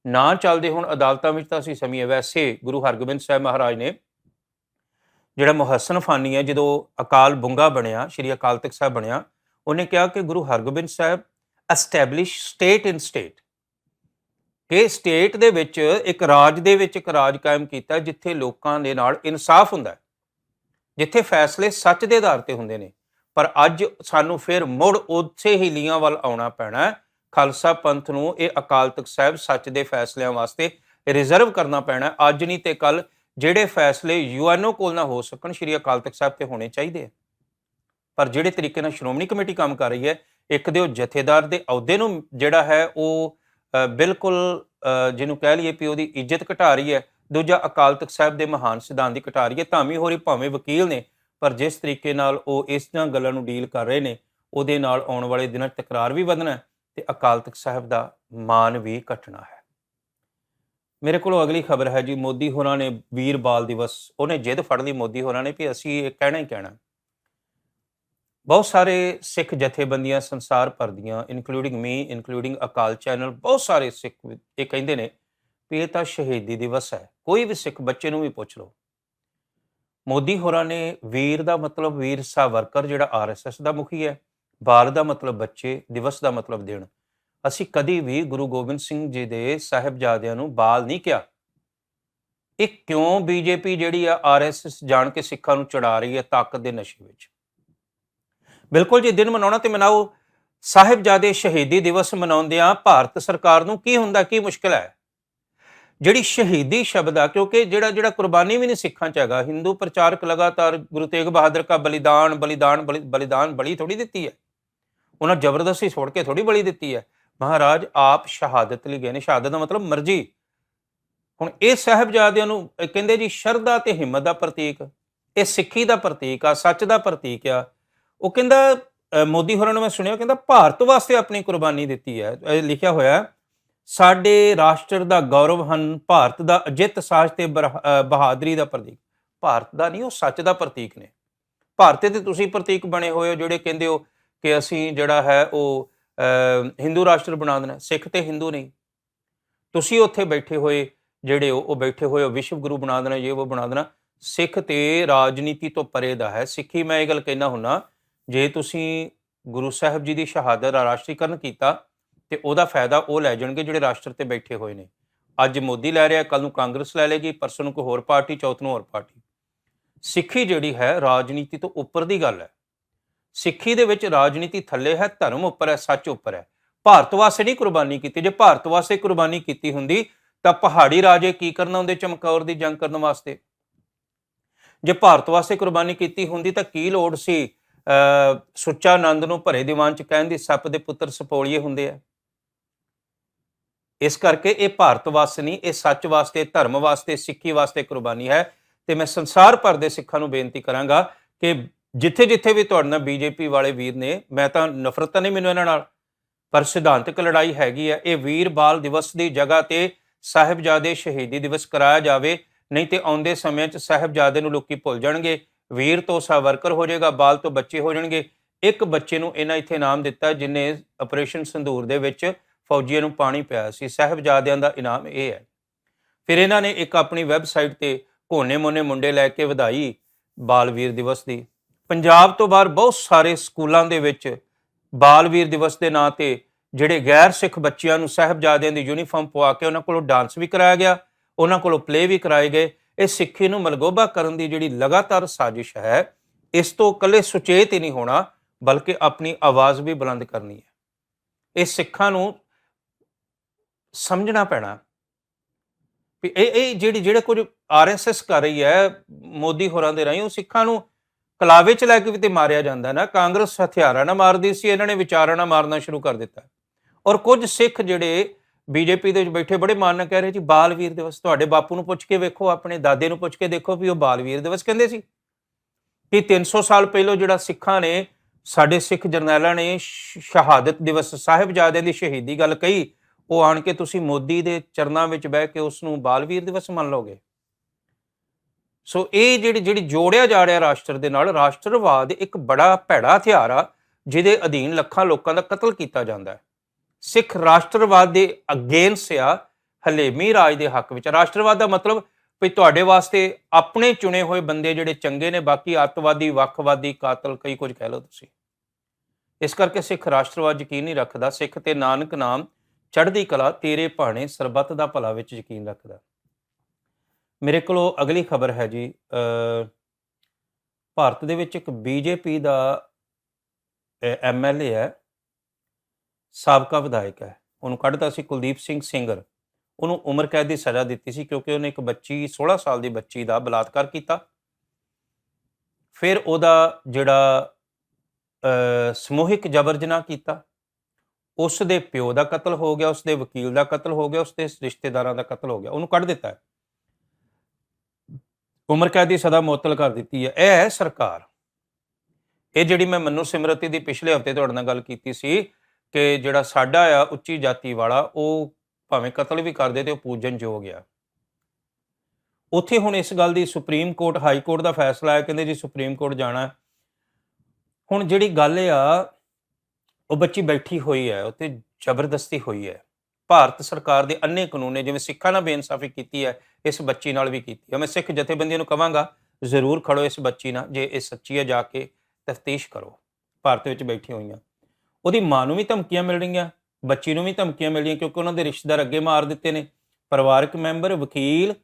ਨਾ ਚੱਲਦੇ ਹੁਣ ਅਦਾਲਤਾਂ ਵਿੱਚ ਤਾਂ ਅਸੀਂ ਸਮੀਏ ਵੈਸੇ ਗੁਰੂ ਹਰਗੋਬਿੰਦ ਸਾਹਿਬ ਮਹਾਰਾਜ ਨੇ ਜਿਹੜਾ ਮੁਹੱਸਨ ਫਾਨੀ ਹੈ, ਜਦੋਂ ਅਕਾਲ ਬੁੰਗਾ ਬਣਿਆ, ਸ਼੍ਰੀ ਅਕਾਲ ਤਖਤ ਸਾਹਿਬ ਬਣਿਆ, ਉਹਨੇ ਕਿਹਾ ਕਿ Guru Hargobind Sahib establish state in state ਕਿ ਸਟੇਟ ਦੇ ਵਿੱਚ, ਇੱਕ ਰਾਜ ਦੇ ਵਿੱਚ ਇੱਕ ਰਾਜ ਕਾਇਮ ਕੀਤਾ, ਜਿੱਥੇ ਲੋਕਾਂ ਦੇ ਨਾਲ ਇਨਸਾਫ ਹੁੰਦਾ ਹੈ, ਜਿੱਥੇ ਫੈਸਲੇ ਸੱਚ ਦੇ ਆਧਾਰ ਤੇ ਹੁੰਦੇ ਨੇ। ਪਰ ਅੱਜ ਸਾਨੂੰ ਫਿਰ ਮੁੜ ਉਸੇ ਹੀ ਲੀਆਂ ਵੱਲ ਆਉਣਾ ਪੈਣਾ ਖਾਲਸਾ ਪੰਥ ਨੂੰ ਇਹ ਅਕਾਲ ਤਖਤ ਸਾਹਿਬ ਸੱਚ ਦੇ ਫੈਸਲਿਆਂ ਵਾਸਤੇ ਰਿਜ਼ਰਵ ਕਰਨਾ ਪੈਣਾ ਅੱਜ ਨਹੀਂ ਤੇ ਕੱਲ ਜਿਹੜੇ ਫੈਸਲੇ ਯੂਐਨਓ ਕੋਲ ਨਾ ਹੋ ਸਕਣ, ਸ਼੍ਰੀ ਅਕਾਲ ਤਖਤ ਸਾਹਿਬ ਤੇ ਹੋਣੇ ਚਾਹੀਦੇ ਆ। ਪਰ ਜਿਹੜੇ ਤਰੀਕੇ ਨਾਲ ਸ਼੍ਰੋਮਣੀ ਕਮੇਟੀ ਕੰਮ ਕਰ ਰਹੀ ਹੈ, ਇੱਕ ਦੇ ਉਹ ਜਥੇਦਾਰ ਦੇ ਅਹੁਦੇ ਨੂੰ ਜਿਹੜਾ ਹੈ, ਉਹ ਬਿਲਕੁਲ ਜਿਹਨੂੰ ਕਹਿ ਲਈਏ ਵੀ ਉਹਦੀ ਇੱਜ਼ਤ ਘਟਾ ਰਹੀ ਹੈ, ਦੂਜਾ ਅਕਾਲ ਤਖਤ ਸਾਹਿਬ ਦੇ ਮਹਾਨ ਸਿਧਾਂਤ ਦੀ ਘਟਾ ਰਹੀ ਹੈ, ਧਾਮੀ ਹੋਰੀ ਭਾਵੇਂ ਵਕੀਲ ਨੇ, ਪਰ ਜਿਸ ਤਰੀਕੇ ਨਾਲ ਉਹ ਇਸ ਦੀਆਂ ਗੱਲਾਂ ਨੂੰ ਡੀਲ ਕਰ ਰਹੇ ਨੇ, ਉਹਦੇ ਨਾਲ ਆਉਣ ਵਾਲੇ ਦਿਨਾਂ 'ਚ ਤਕਰਾਰ ਵੀ ਵਧਣਾ ਹੈ ਤੇ ਅਕਾਲ ਤਖਤ ਸਾਹਿਬ ਦਾ ਮਾਨ ਵੀ ਘਟਣਾ ਹੈ। ਮੇਰੇ ਕੋਲ ਅਗਲੀ ਖਬਰ ਹੈ ਜੀ, ਮੋਦੀ ਹੋਰਾਂ ਨੇ ਵੀਰ ਬਾਲ ਦਿਵਸ, ਉਹਨੇ ਜਿੱਦ ਫੜ ਲਈ ਮੋਦੀ ਹੋਰਾਂ ਨੇ ਵੀ ਅਸੀਂ ਇਹ ਕਹਿਣਾ ਹੀ ਕਹਿਣਾ। ਬਹੁਤ ਸਾਰੇ ਸਿੱਖ ਜਥੇਬੰਦੀਆਂ ਸੰਸਾਰ ਭਰ ਦੀਆਂ including me including Akal channel, ਬਹੁਤ ਸਾਰੇ ਸਿੱਖ ਇਹ ਕਹਿੰਦੇ ਨੇ ਵੀ ਇਹ ਤਾਂ ਸ਼ਹੀਦੀ ਦਿਵਸ ਹੈ, ਕੋਈ ਵੀ ਸਿੱਖ ਬੱਚੇ ਨੂੰ ਵੀ ਪੁੱਛ ਲਓ। ਮੋਦੀ ਹੋਰਾਂ ਨੇ ਵੀਰ ਦਾ ਮਤਲਬ ਵੀਰ ਸਾਵਰਕਰ, ਜਿਹੜਾ ਆਰਐਸਐਸ ਦਾ ਮੁਖੀ ਹੈ, ਬਾਲ ਦਾ ਮਤਲਬ ਬੱਚੇ, ਦਿਵਸ ਦਾ ਮਤਲਬ ਦਿਨ। ਅਸੀਂ ਕਦੀ ਵੀ ਗੁਰੂ ਗੋਬਿੰਦ ਸਿੰਘ ਜੀ ਦੇ ਸਾਹਿਬਜ਼ਾਦਿਆਂ ਨੂੰ ਬਾਲ ਨਹੀਂ ਕਿਹਾ। ਇਹ ਕਿਉਂ ਬੀਜੇਪੀ ਜਿਹੜੀ ਆ ਆਰਐਸਐਸ ਜਾਣ ਕੇ ਸਿੱਖਾਂ ਨੂੰ ਚੜਾ ਰਹੀ ਹੈ ਤਾਕਤ ਦੇ ਨਸ਼ੇ ਵਿੱਚ? ਬਿਲਕੁਲ ਜੀ, ਦਿਨ ਮਨਾਉਣਾ ਤੇ ਮਨਾਓ। ਸਾਹਿਬਜ਼ਾਦੇ ਸ਼ਹੀਦੀ ਦਿਵਸ ਮਨਾਉਂਦਿਆਂ ਭਾਰਤ ਸਰਕਾਰ ਨੂੰ ਕੀ ਹੁੰਦਾ, ਕੀ ਮੁਸ਼ਕਲ ਹੈ? ਜਿਹੜੀ ਸ਼ਹੀਦੀ ਸ਼ਬਦ ਆ, ਕਿਉਂਕਿ ਜਿਹੜਾ ਜਿਹੜਾ ਕੁਰਬਾਨੀ ਵੀ ਨਹੀਂ ਸਿੱਖਾਂ ਚ ਹੈਗਾ, ਹਿੰਦੂ ਪ੍ਰਚਾਰਕ ਲਗਾਤਾਰ ਗੁਰੂ ਤੇਗ ਬਹਾਦਰ ਕਾ ਬਲੀਦਾਨ ਬਲੀਦਾਨ, ਬਲੀ- ਬਲੀਦਾਨ ਬਲੀ ਥੋੜੀ ਦਿੱਤੀ ਹੈ। ਉਹਨਾਂ ਜ਼ਬਰਦਸਤੀ ਛੋੜ ਕੇ ਥੋੜੀ ਬਲੀ ਦਿੱਤੀ ਹੈ। ਮਹਾਰਾਜ, ਆਪ ਸ਼ਹਾਦਤ ਲਈ ਗਏ ਨੇ। ਸ਼ਹਾਦਤ ਦਾ ਮਤਲਬ ਮਰਜ਼ੀ। ਹੁਣ ਇਹ ਸਾਹਿਬਜ਼ਾਦਿਆਂ ਨੂੰ ਕਹਿੰਦੇ ਜੀ, ਸ਼ਰਧਾ ਤੇ ਹਿੰਮਤ ਦਾ ਪ੍ਰਤੀਕ, ਇਹ ਸਿੱਖੀ ਦਾ ਪ੍ਰਤੀਕ ਆ, ਸੱਚ ਦਾ ਪ੍ਰਤੀਕ ਆ। ਉਹ ਕਹਿੰਦਾ ਮੋਦੀ ਹੋਰਾਂ ਨੂੰ ਮੈਂ ਸੁਣਿਆ ਕਹਿੰਦਾ, ਭਾਰਤ ਵਾਸਤੇ ਆਪਣੀ ਕੁਰਬਾਨੀ ਦਿੱਤੀ ਹੈ। ਇਹ ਲਿਖਿਆ ਹੋਇਆ ਸਾਡੇ ਰਾਸ਼ਟਰ ਦਾ ਗੌਰਵ ਹਨ, ਭਾਰਤ ਦਾ ਅਜਿੱਤ ਸਾਹਸ ਤੇ ਬਰ- ਬਹਾਦਰੀ ਦਾ ਪ੍ਰਤੀਕ। ਭਾਰਤ ਦਾ ਨਹੀਂ, ਉਹ ਸੱਚ ਦਾ ਪ੍ਰਤੀਕ ਨੇ। ਭਾਰਤ ਤੇ ਤੁਸੀਂ ਪ੍ਰਤੀਕ ਬਣੇ ਹੋਏ ਹੋ, ਜਿਹੜੇ ਕਹਿੰਦੇ ਹੋ ਕਿ ਅਸੀਂ ਜਿਹੜਾ ਹੈ, ਉਹ ਹਿੰਦੂ ਰਾਸ਼ਟਰ ਬਣਾ ਦੇਣਾ, ਸਿੱਖ ਤੇ ਹਿੰਦੂ ਨਹੀਂ। ਤੁਸੀਂ ਉੱਥੇ ਬੈਠੇ ਹੋਏ, ਜਿਹੜੇ ਉਹ ਬੈਠੇ ਹੋਏ ਵਿਸ਼ਵ ਗੁਰੂ ਬਣਾ ਦੇਣਾ ਇਹ ਉਹ ਬਣਾ ਦੇਣਾ, ਸਿੱਖ ਤੇ ਰਾਜਨੀਤੀ ਤੋਂ ਪਰੇ ਦਾ ਹੈ। ਸਿੱਖੀ, ਮੈਂ ਇਹ ਗੱਲ ਕਹਿਣਾ ਹੁੰਨਾ, ਜੇ ਤੁਸੀਂ ਗੁਰੂ ਸਾਹਿਬ ਜੀ ਦੀ ਸ਼ਹਾਦਤ ਦਾ ਰਾਸ਼ਟਰੀਕਰਨ ਕੀਤਾ, ਤੇ ਉਹਦਾ ਫਾਇਦਾ ਉਹ ਲੈ ਜਾਣਗੇ ਜਿਹੜੇ ਰਾਸ਼ਟਰ ਤੇ ਬੈਠੇ ਹੋਏ ਨੇ। ਅੱਜ ਮੋਦੀ ਲੈ ਰਿਹਾ ਕੱਲ ਨੂੰ ਕਾਂਗਰਸ ਲੈ ਲੇਗੀ, ਪਰਸੋਂ ਨੂੰ ਕੋਈ ਹੋਰ ਪਾਰਟੀ, ਚੌਥ ਨੂੰ ਹੋਰ ਪਾਰਟੀ। ਸਿੱਖੀ ਜਿਹੜੀ ਹੈ, ਰਾਜਨੀਤੀ ਤੋਂ ਉੱਪਰ ਦੀ ਗੱਲ ਹੈ। ਸਿੱਖੀ ਦੇ ਵਿੱਚ ਰਾਜਨੀਤੀ ਥੱਲੇ ਹੈ, ਧਰਮ ਉੱਪਰ ਹੈ, ਸੱਚ ਉੱਪਰ ਹੈ। ਭਾਰਤ ਵਾਸਤੇ ਨਹੀਂ ਕੁਰਬਾਨੀ ਕੀਤੀ। ਜੇ ਭਾਰਤ ਵਾਸਤੇ ਕੁਰਬਾਨੀ ਕੀਤੀ ਹੁੰਦੀ, ਤਾਂ ਪਹਾੜੀ ਰਾਜੇ ਕੀ ਕਰਨਾ ਹੁੰਦੇ ਚਮਕੌਰ ਦੀ ਜੰਗ ਕਰਨ ਵਾਸਤੇ? ਜੇ ਭਾਰਤ ਵਾਸਤੇ ਕੁਰਬਾਨੀ ਕੀਤੀ ਹੁੰਦੀ, ਤਾਂ ਕੀ ਲੋੜ ਸੀ ਅ ਸੁੱਚਾ ਆਨੰਦ ਨੂੰ ਭਰੇ ਦੀਵਾਨ ਚ ਕਹਿਣ ਦੀ? ਸੱਪ ਦੇ ਪੁੱਤਰ ਸਪੋਲੀਏ ਹੁੰਦੇ ਆ। ਇਸ ਕਰਕੇ ਇਹ ਭਾਰਤ ਵਾਸਤੇ ਨਹੀਂ, ਇਹ ਸੱਚ ਵਾਸਤੇ, ਧਰਮ ਵਾਸਤੇ, ਸਿੱਖੀ ਵਾਸਤੇ ਕੁਰਬਾਨੀ ਹੈ। ਤੇ ਮੈਂ ਸੰਸਾਰ ਭਰ ਦੇ ਸਿੱਖਾਂ ਨੂੰ ਬੇਨਤੀ ਕਰਾਂਗਾ ਕਿ ਜਿੱਥੇ ਜਿੱਥੇ ਵੀ ਤੁਹਾਡੇ ਨਾਲ ਬੀਜੇਪੀ ਵਾਲੇ ਵੀਰ ਨੇ, ਮੈਂ ਤਾਂ ਨਫ਼ਰਤ ਤਾਂ ਨਹੀਂ ਮੈਨੂੰ ਇਹਨਾਂ ਨਾਲ, ਪਰ ਸਿਧਾਂਤਕ ਲੜਾਈ ਹੈਗੀ ਹੈ ਇਹ ਵੀਰ ਬਾਲ ਦਿਵਸ ਦੀ ਜਗ੍ਹਾ ਤੇ ਸਾਹਿਬਜ਼ਾਦੇ ਸ਼ਹੀਦੀ ਦਿਵਸ ਕਰਾਇਆ ਜਾਵੇ, ਨਹੀਂ ਤੇ ਆਉਂਦੇ ਸਮੇਂ 'ਚ ਸਾਹਿਬਜ਼ਾਦੇ ਨੂੰ ਲੋਕੀ ਭੁੱਲ ਜਾਣਗੇ, ਵੀਰ ਤੋਂ ਸਾਵਰਕਰ ਹੋ ਜਾਏਗਾ, ਬਾਲ ਤੋਂ ਬੱਚੇ ਹੋ ਜਾਣਗੇ, ਇੱਕ ਬੱਚੇ ਨੂੰ ਇਹਨਾਂ ਇੱਥੇ ਨਾਮ ਦਿੱਤਾ ਜਿਨੇ ਆਪਰੇਸ਼ਨ ਸੰਧੂਰ ਦੇ ਵਿੱਚ ਫੌਜੀਆਂ ਨੂੰ ਪਾਣੀ ਪਿਆ ਸੀ, ਸਾਹਿਬਜ਼ਾਦਿਆਂ ਦਾ ਇਨਾਮ ਇਹ ਹੈ। ਫਿਰ ਇਹਨਾਂ ਨੇ ਇੱਕ ਆਪਣੀ ਵੈਬਸਾਈਟ ਤੇ ਕੋਨੇ ਮੋਨੇ ਮੁੰਡੇ ਲੈ ਕੇ ਵਧਾਈ ਬਾਲਵੀਰ ਦਿਵਸ ਦੀ। ਪੰਜਾਬ ਤੋਂ ਬਾਹਰ ਬਹੁਤ ਸਾਰੇ ਸਕੂਲਾਂ ਦੇ ਵਿੱਚ ਬਾਲਵੀਰ ਦਿਵਸ ਦੇ ਨਾਂ ਤੇ ਜਿਹੜੇ ਗੈਰ ਸਿੱਖ ਬੱਚਿਆਂ ਨੂੰ ਸਾਹਿਬਜ਼ਾਦਿਆਂ ਦੀ ਯੂਨੀਫਾਰਮ ਪਵਾ ਕੇ ਉਹਨਾਂ ਕੋਲੋਂ ਡਾਂਸ ਵੀ ਕਰਾਇਆ ਗਿਆ, ਉਹਨਾਂ ਕੋਲੋਂ ਪਲੇ ਵੀ ਕਰਾਏ ਗਏ, ਇਹ ਸਿੱਖੀ ਨੂੰ ਮਲਗੋਬਾ ਕਰਨ ਦੀ ਜਿਹੜੀ ਲਗਾਤਾਰ ਸਾਜ਼ਿਸ਼ ਹੈ, ਇਸ ਤੋਂ ਇਕੱਲੇ ਸੁਚੇਤ ਹੀ ਨਹੀਂ ਹੋਣਾ, ਬਲਕਿ ਆਪਣੀ ਆਵਾਜ਼ ਵੀ ਬੁਲੰਦ ਕਰਨੀ ਹੈ। ਇਹ ਸਿੱਖਾਂ ਨੂੰ ਸਮਝਣਾ ਪੈਣਾ। ਵੀ ਇਹ ਇਹ ਜਿਹੜੀ, ਜਿਹੜੇ ਕੁਝ ਆਰਐਸਐਸ ਕਰ ਰਹੀ ਹੈ, ਮੋਦੀ ਹੋਰਾਂ ਦੇ ਰਾਹੀਂ, ਉਹ ਸਿੱਖਾਂ ਨੂੰ ਕਲਾਵੇ ਚ ਲੈ ਕੇ ਵੀ ਤੇ ਮਾਰਿਆ ਜਾਂਦਾ ਨਾ, ਕਾਂਗਰਸ ਹਥਿਆਰਾਂ ਨਾਲ ਮਾਰਦੀ ਸੀ, ਇਹਨਾਂ ਨੇ ਵਿਚਾਰਾਂ ਨਾਲ ਮਾਰਨਾ ਸ਼ੁਰੂ ਕਰ ਦਿੱਤਾ। ਔਰ ਕੁਝ ਸਿੱਖ ਜਿਹੜੇ ਬੀਜੇਪੀ ਦੇ ਵਿੱਚ ਬੈਠੇ, ਬੜੇ ਮਾਨ ਨਾਲ ਕਹਿ ਰਹੇ ਜੀ, ਬਾਲਵੀਰ ਦਿਵਸ, ਤੁਹਾਡੇ ਬਾਪੂ ਨੂੰ ਪੁੱਛ ਕੇ ਵੇਖੋ, ਆਪਣੇ ਦਾਦੇ ਨੂੰ ਪੁੱਛ ਕੇ ਦੇਖੋ ਵੀ ਉਹ ਬਾਲਵੀਰ ਦਿਵਸ ਕਹਿੰਦੇ ਸੀ। ਕਿ 300 ਸਾਲ ਪਹਿਲਾਂ ਜਿਹੜਾ ਸਿੱਖਾਂ ਨੇ, ਸਾਡੇ ਸਿੱਖ ਜਰਨੈਲਾਂ ਨੇ ਸ਼ਹਾਦਤ ਦਿਵਸ, ਸਾਹਿਬਜ਼ਾਦਿਆਂ ਦੀ ਸ਼ਹੀਦੀ ਗੱਲ ਕਹੀ, ਉਹ ਆਣ ਕੇ ਤੁਸੀਂ ਮੋਦੀ ਦੇ ਚਰਨਾਂ ਵਿੱਚ ਬਹਿ ਕੇ ਉਸ ਨੂੰ ਬਾਲਵੀਰ ਦਿਵਸ ਮੰਨ ਲਓਗੇ। ਸੋ ਇਹ ਜਿਹੜੀ ਜਿਹੜੀ ਜੋੜਿਆ ਜਾ ਰਿਹਾ ਰਾਸ਼ਟਰ ਦੇ ਨਾਲ, ਰਾਸ਼ਟਰਵਾਦ ਇੱਕ ਬੜਾ ਭੈੜਾ ਹਥਿਆਰ ਆ, ਜਿਹਦੇ ਅਧੀਨ ਲੱਖਾਂ ਲੋਕਾਂ ਦਾ ਕਤਲ ਕੀਤਾ ਜਾਂਦਾ ਹੈ। ਸਿੱਖ ਰਾਸ਼ਟਰਵਾਦ ਦੇ ਅਗੇਂਸਟ ਆ ਹਲੇਮੀ ਰਾਜ ਦੇ ਹੱਕ ਵਿੱਚ ਰਾਸ਼ਟਰਵਾਦ ਦਾ ਮਤਲਬ ਵੀ ਤੁਹਾਡੇ ਵਾਸਤੇ ਆਪਣੇ ਚੁਣੇ ਹੋਏ ਬੰਦੇ ਜਿਹੜੇ ਚੰਗੇ ਨੇ, ਬਾਕੀ ਅੱਤਵਾਦੀ, ਵੱਖਵਾਦੀ, ਕਾਤਲ, ਕਈ ਕੁਝ ਕਹਿ ਲਓ ਤੁਸੀਂ। ਇਸ ਕਰਕੇ ਸਿੱਖ ਰਾਸ਼ਟਰਵਾਦ ਯਕੀਨ ਨਹੀਂ ਰੱਖਦਾ। ਸਿੱਖ ਤੇ ਨਾਨਕ ਨਾਮ ਚੜ੍ਹਦੀ ਕਲਾ ਤੇਰੇ ਭਾਣੇ ਸਰਬੱਤ ਦਾ ਭਲਾ ਵਿੱਚ ਯਕੀਨ ਰੱਖਦਾ। ਮੇਰੇ ਕੋਲੋਂ ਅਗਲੀ ਖਬਰ ਹੈ ਜੀ ਭਾਰਤ ਦੇ ਵਿੱਚ ਇੱਕ ਬੀਜੇਪੀ ਦਾ ਐਮਐਲਏ ਹੈ, ਸਾਬਕਾ ਵਿਧਾਇਕ ਹੈ। ਉਹਨੂੰ ਕੱਢਤਾ ਸੀ ਕੁਲਦੀਪ ਸਿੰਘ ਸਿੰਗਰ। ਉਹਨੂੰ ਉਮਰ ਕੈਦ ਦੀ ਸਜ਼ਾ ਦਿੱਤੀ ਸੀ ਕਿਉਂਕਿ ਉਹਨੇ ਇੱਕ ਬੱਚੀ 16 ਸਾਲ ਦੀ ਬੱਚੀ ਦਾ ਬਲਾਤਕਾਰ ਕੀਤਾ। ਫਿਰ ਉਹਦਾ ਜਿਹੜਾ ਸਮੂਹਿਕ ਜਬਰ ਜਨਾਹ ਕੀਤਾ। ਉਸ ਦੇ ਪਿਓ ਦਾ ਕਤਲ ਹੋ ਗਿਆ, ਉਸ ਦੇ ਵਕੀਲ ਦਾ ਕਤਲ ਹੋ ਗਿਆ, ਉਸ ਦੇ ਰਿਸ਼ਤੇਦਾਰਾਂ ਦਾ ਕਤਲ ਹੋ ਗਿਆ। ਉਹਨੂੰ ਕੱਢ ਦਿੱਤਾ ਉਮਰ ਕੈਦ ਦੀ ਸਜ਼ਾ ਮੁਅੱਤਲ ਕਰ ਦਿੱਤੀ ਹੈ। ਇਹ ਹੈ ਸਰਕਾਰ। ਇਹ ਜਿਹੜੀ ਮੈਂ ਮਨੂ ਸਿਮਰਤੀ ਦੀ ਪਿਛਲੇ ਹਫ਼ਤੇ ਤੁਹਾਡੇ ਨਾਲ ਗੱਲ ਕੀਤੀ ਸੀ ਕਿ ਜਿਹੜਾ ਸਾਡਾ ਆ ਉੱਚੀ ਜਾਤੀ ਵਾਲਾ, ਉਹ ਭਾਵੇਂ ਕਤਲ ਵੀ ਕਰਦੇ ਤੇ ਉਹ ਪੂਜਨ ਪੂਜਨਯੋਗ ਆ। ਉੱਥੇ ਹੁਣ ਇਸ ਗੱਲ ਦੀ ਸੁਪਰੀਮ ਕੋਰਟ, ਹਾਈ ਕੋਰਟ ਦਾ ਫੈਸਲਾ ਹੈ ਕਹਿੰਦੇ ਜੀ ਸੁਪਰੀਮ ਕੋਰਟ ਜਾਣਾ ਹੁਣ ਜਿਹੜੀ ਗੱਲ ਆ, ਉਹ ਬੱਚੀ ਬੈਠੀ ਹੋਈ ਹੈ ਉੱਤੇ ਜ਼ਬਰਦਸਤੀ ਹੋਈ ਹੈ। ਭਾਰਤ ਸਰਕਾਰ ਦੇ ਅੰਨੇ ਕਾਨੂੰਨ ਨੇ, ਜਿਵੇਂ ਸਿੱਖਾਂ ਨਾਲ ਬੇਇਨਸਾਫੀ ਕੀਤੀ ਹੈ, ਇਸ ਬੱਚੀ ਨਾਲ ਵੀ ਕੀਤੀ ਹੈ। ਮੈਂ ਸਿੱਖ ਜਥੇਬੰਦੀਆਂ ਨੂੰ ਕਵਾਂਗਾ ਜ਼ਰੂਰ ਖੜੋ ਇਸ ਬੱਚੀ ਨਾਲ, ਜੇ ਇਹ ਸੱਚੀ ਹੈ, ਜਾ ਕੇ ਤਫਤੀਸ਼ ਕਰੋ। ਭਾਰਤ ਵਿੱਚ ਬੈਠੀ ਹੋਈਆਂ। ਉਹਦੀ ਮਾਂ ਨੂੰ ਵੀ ਧਮਕੀਆਂ ਮਿਲ ਰਹੀਆਂ, ਬੱਚੀ ਨੂੰ ਵੀ ਧਮਕੀਆਂ ਮਿਲ ਰਹੀਆਂ, ਕਿਉਂਕਿ ਉਹਨਾਂ ਦੇ ਰਿਸ਼ਤੇਦਾਰ ਅੱਗੇ ਮਾਰ ਦਿੱਤੇ ਨੇ। ਪਰਿਵਾਰਕ ਮੈਂਬਰ, ਵਕੀਲ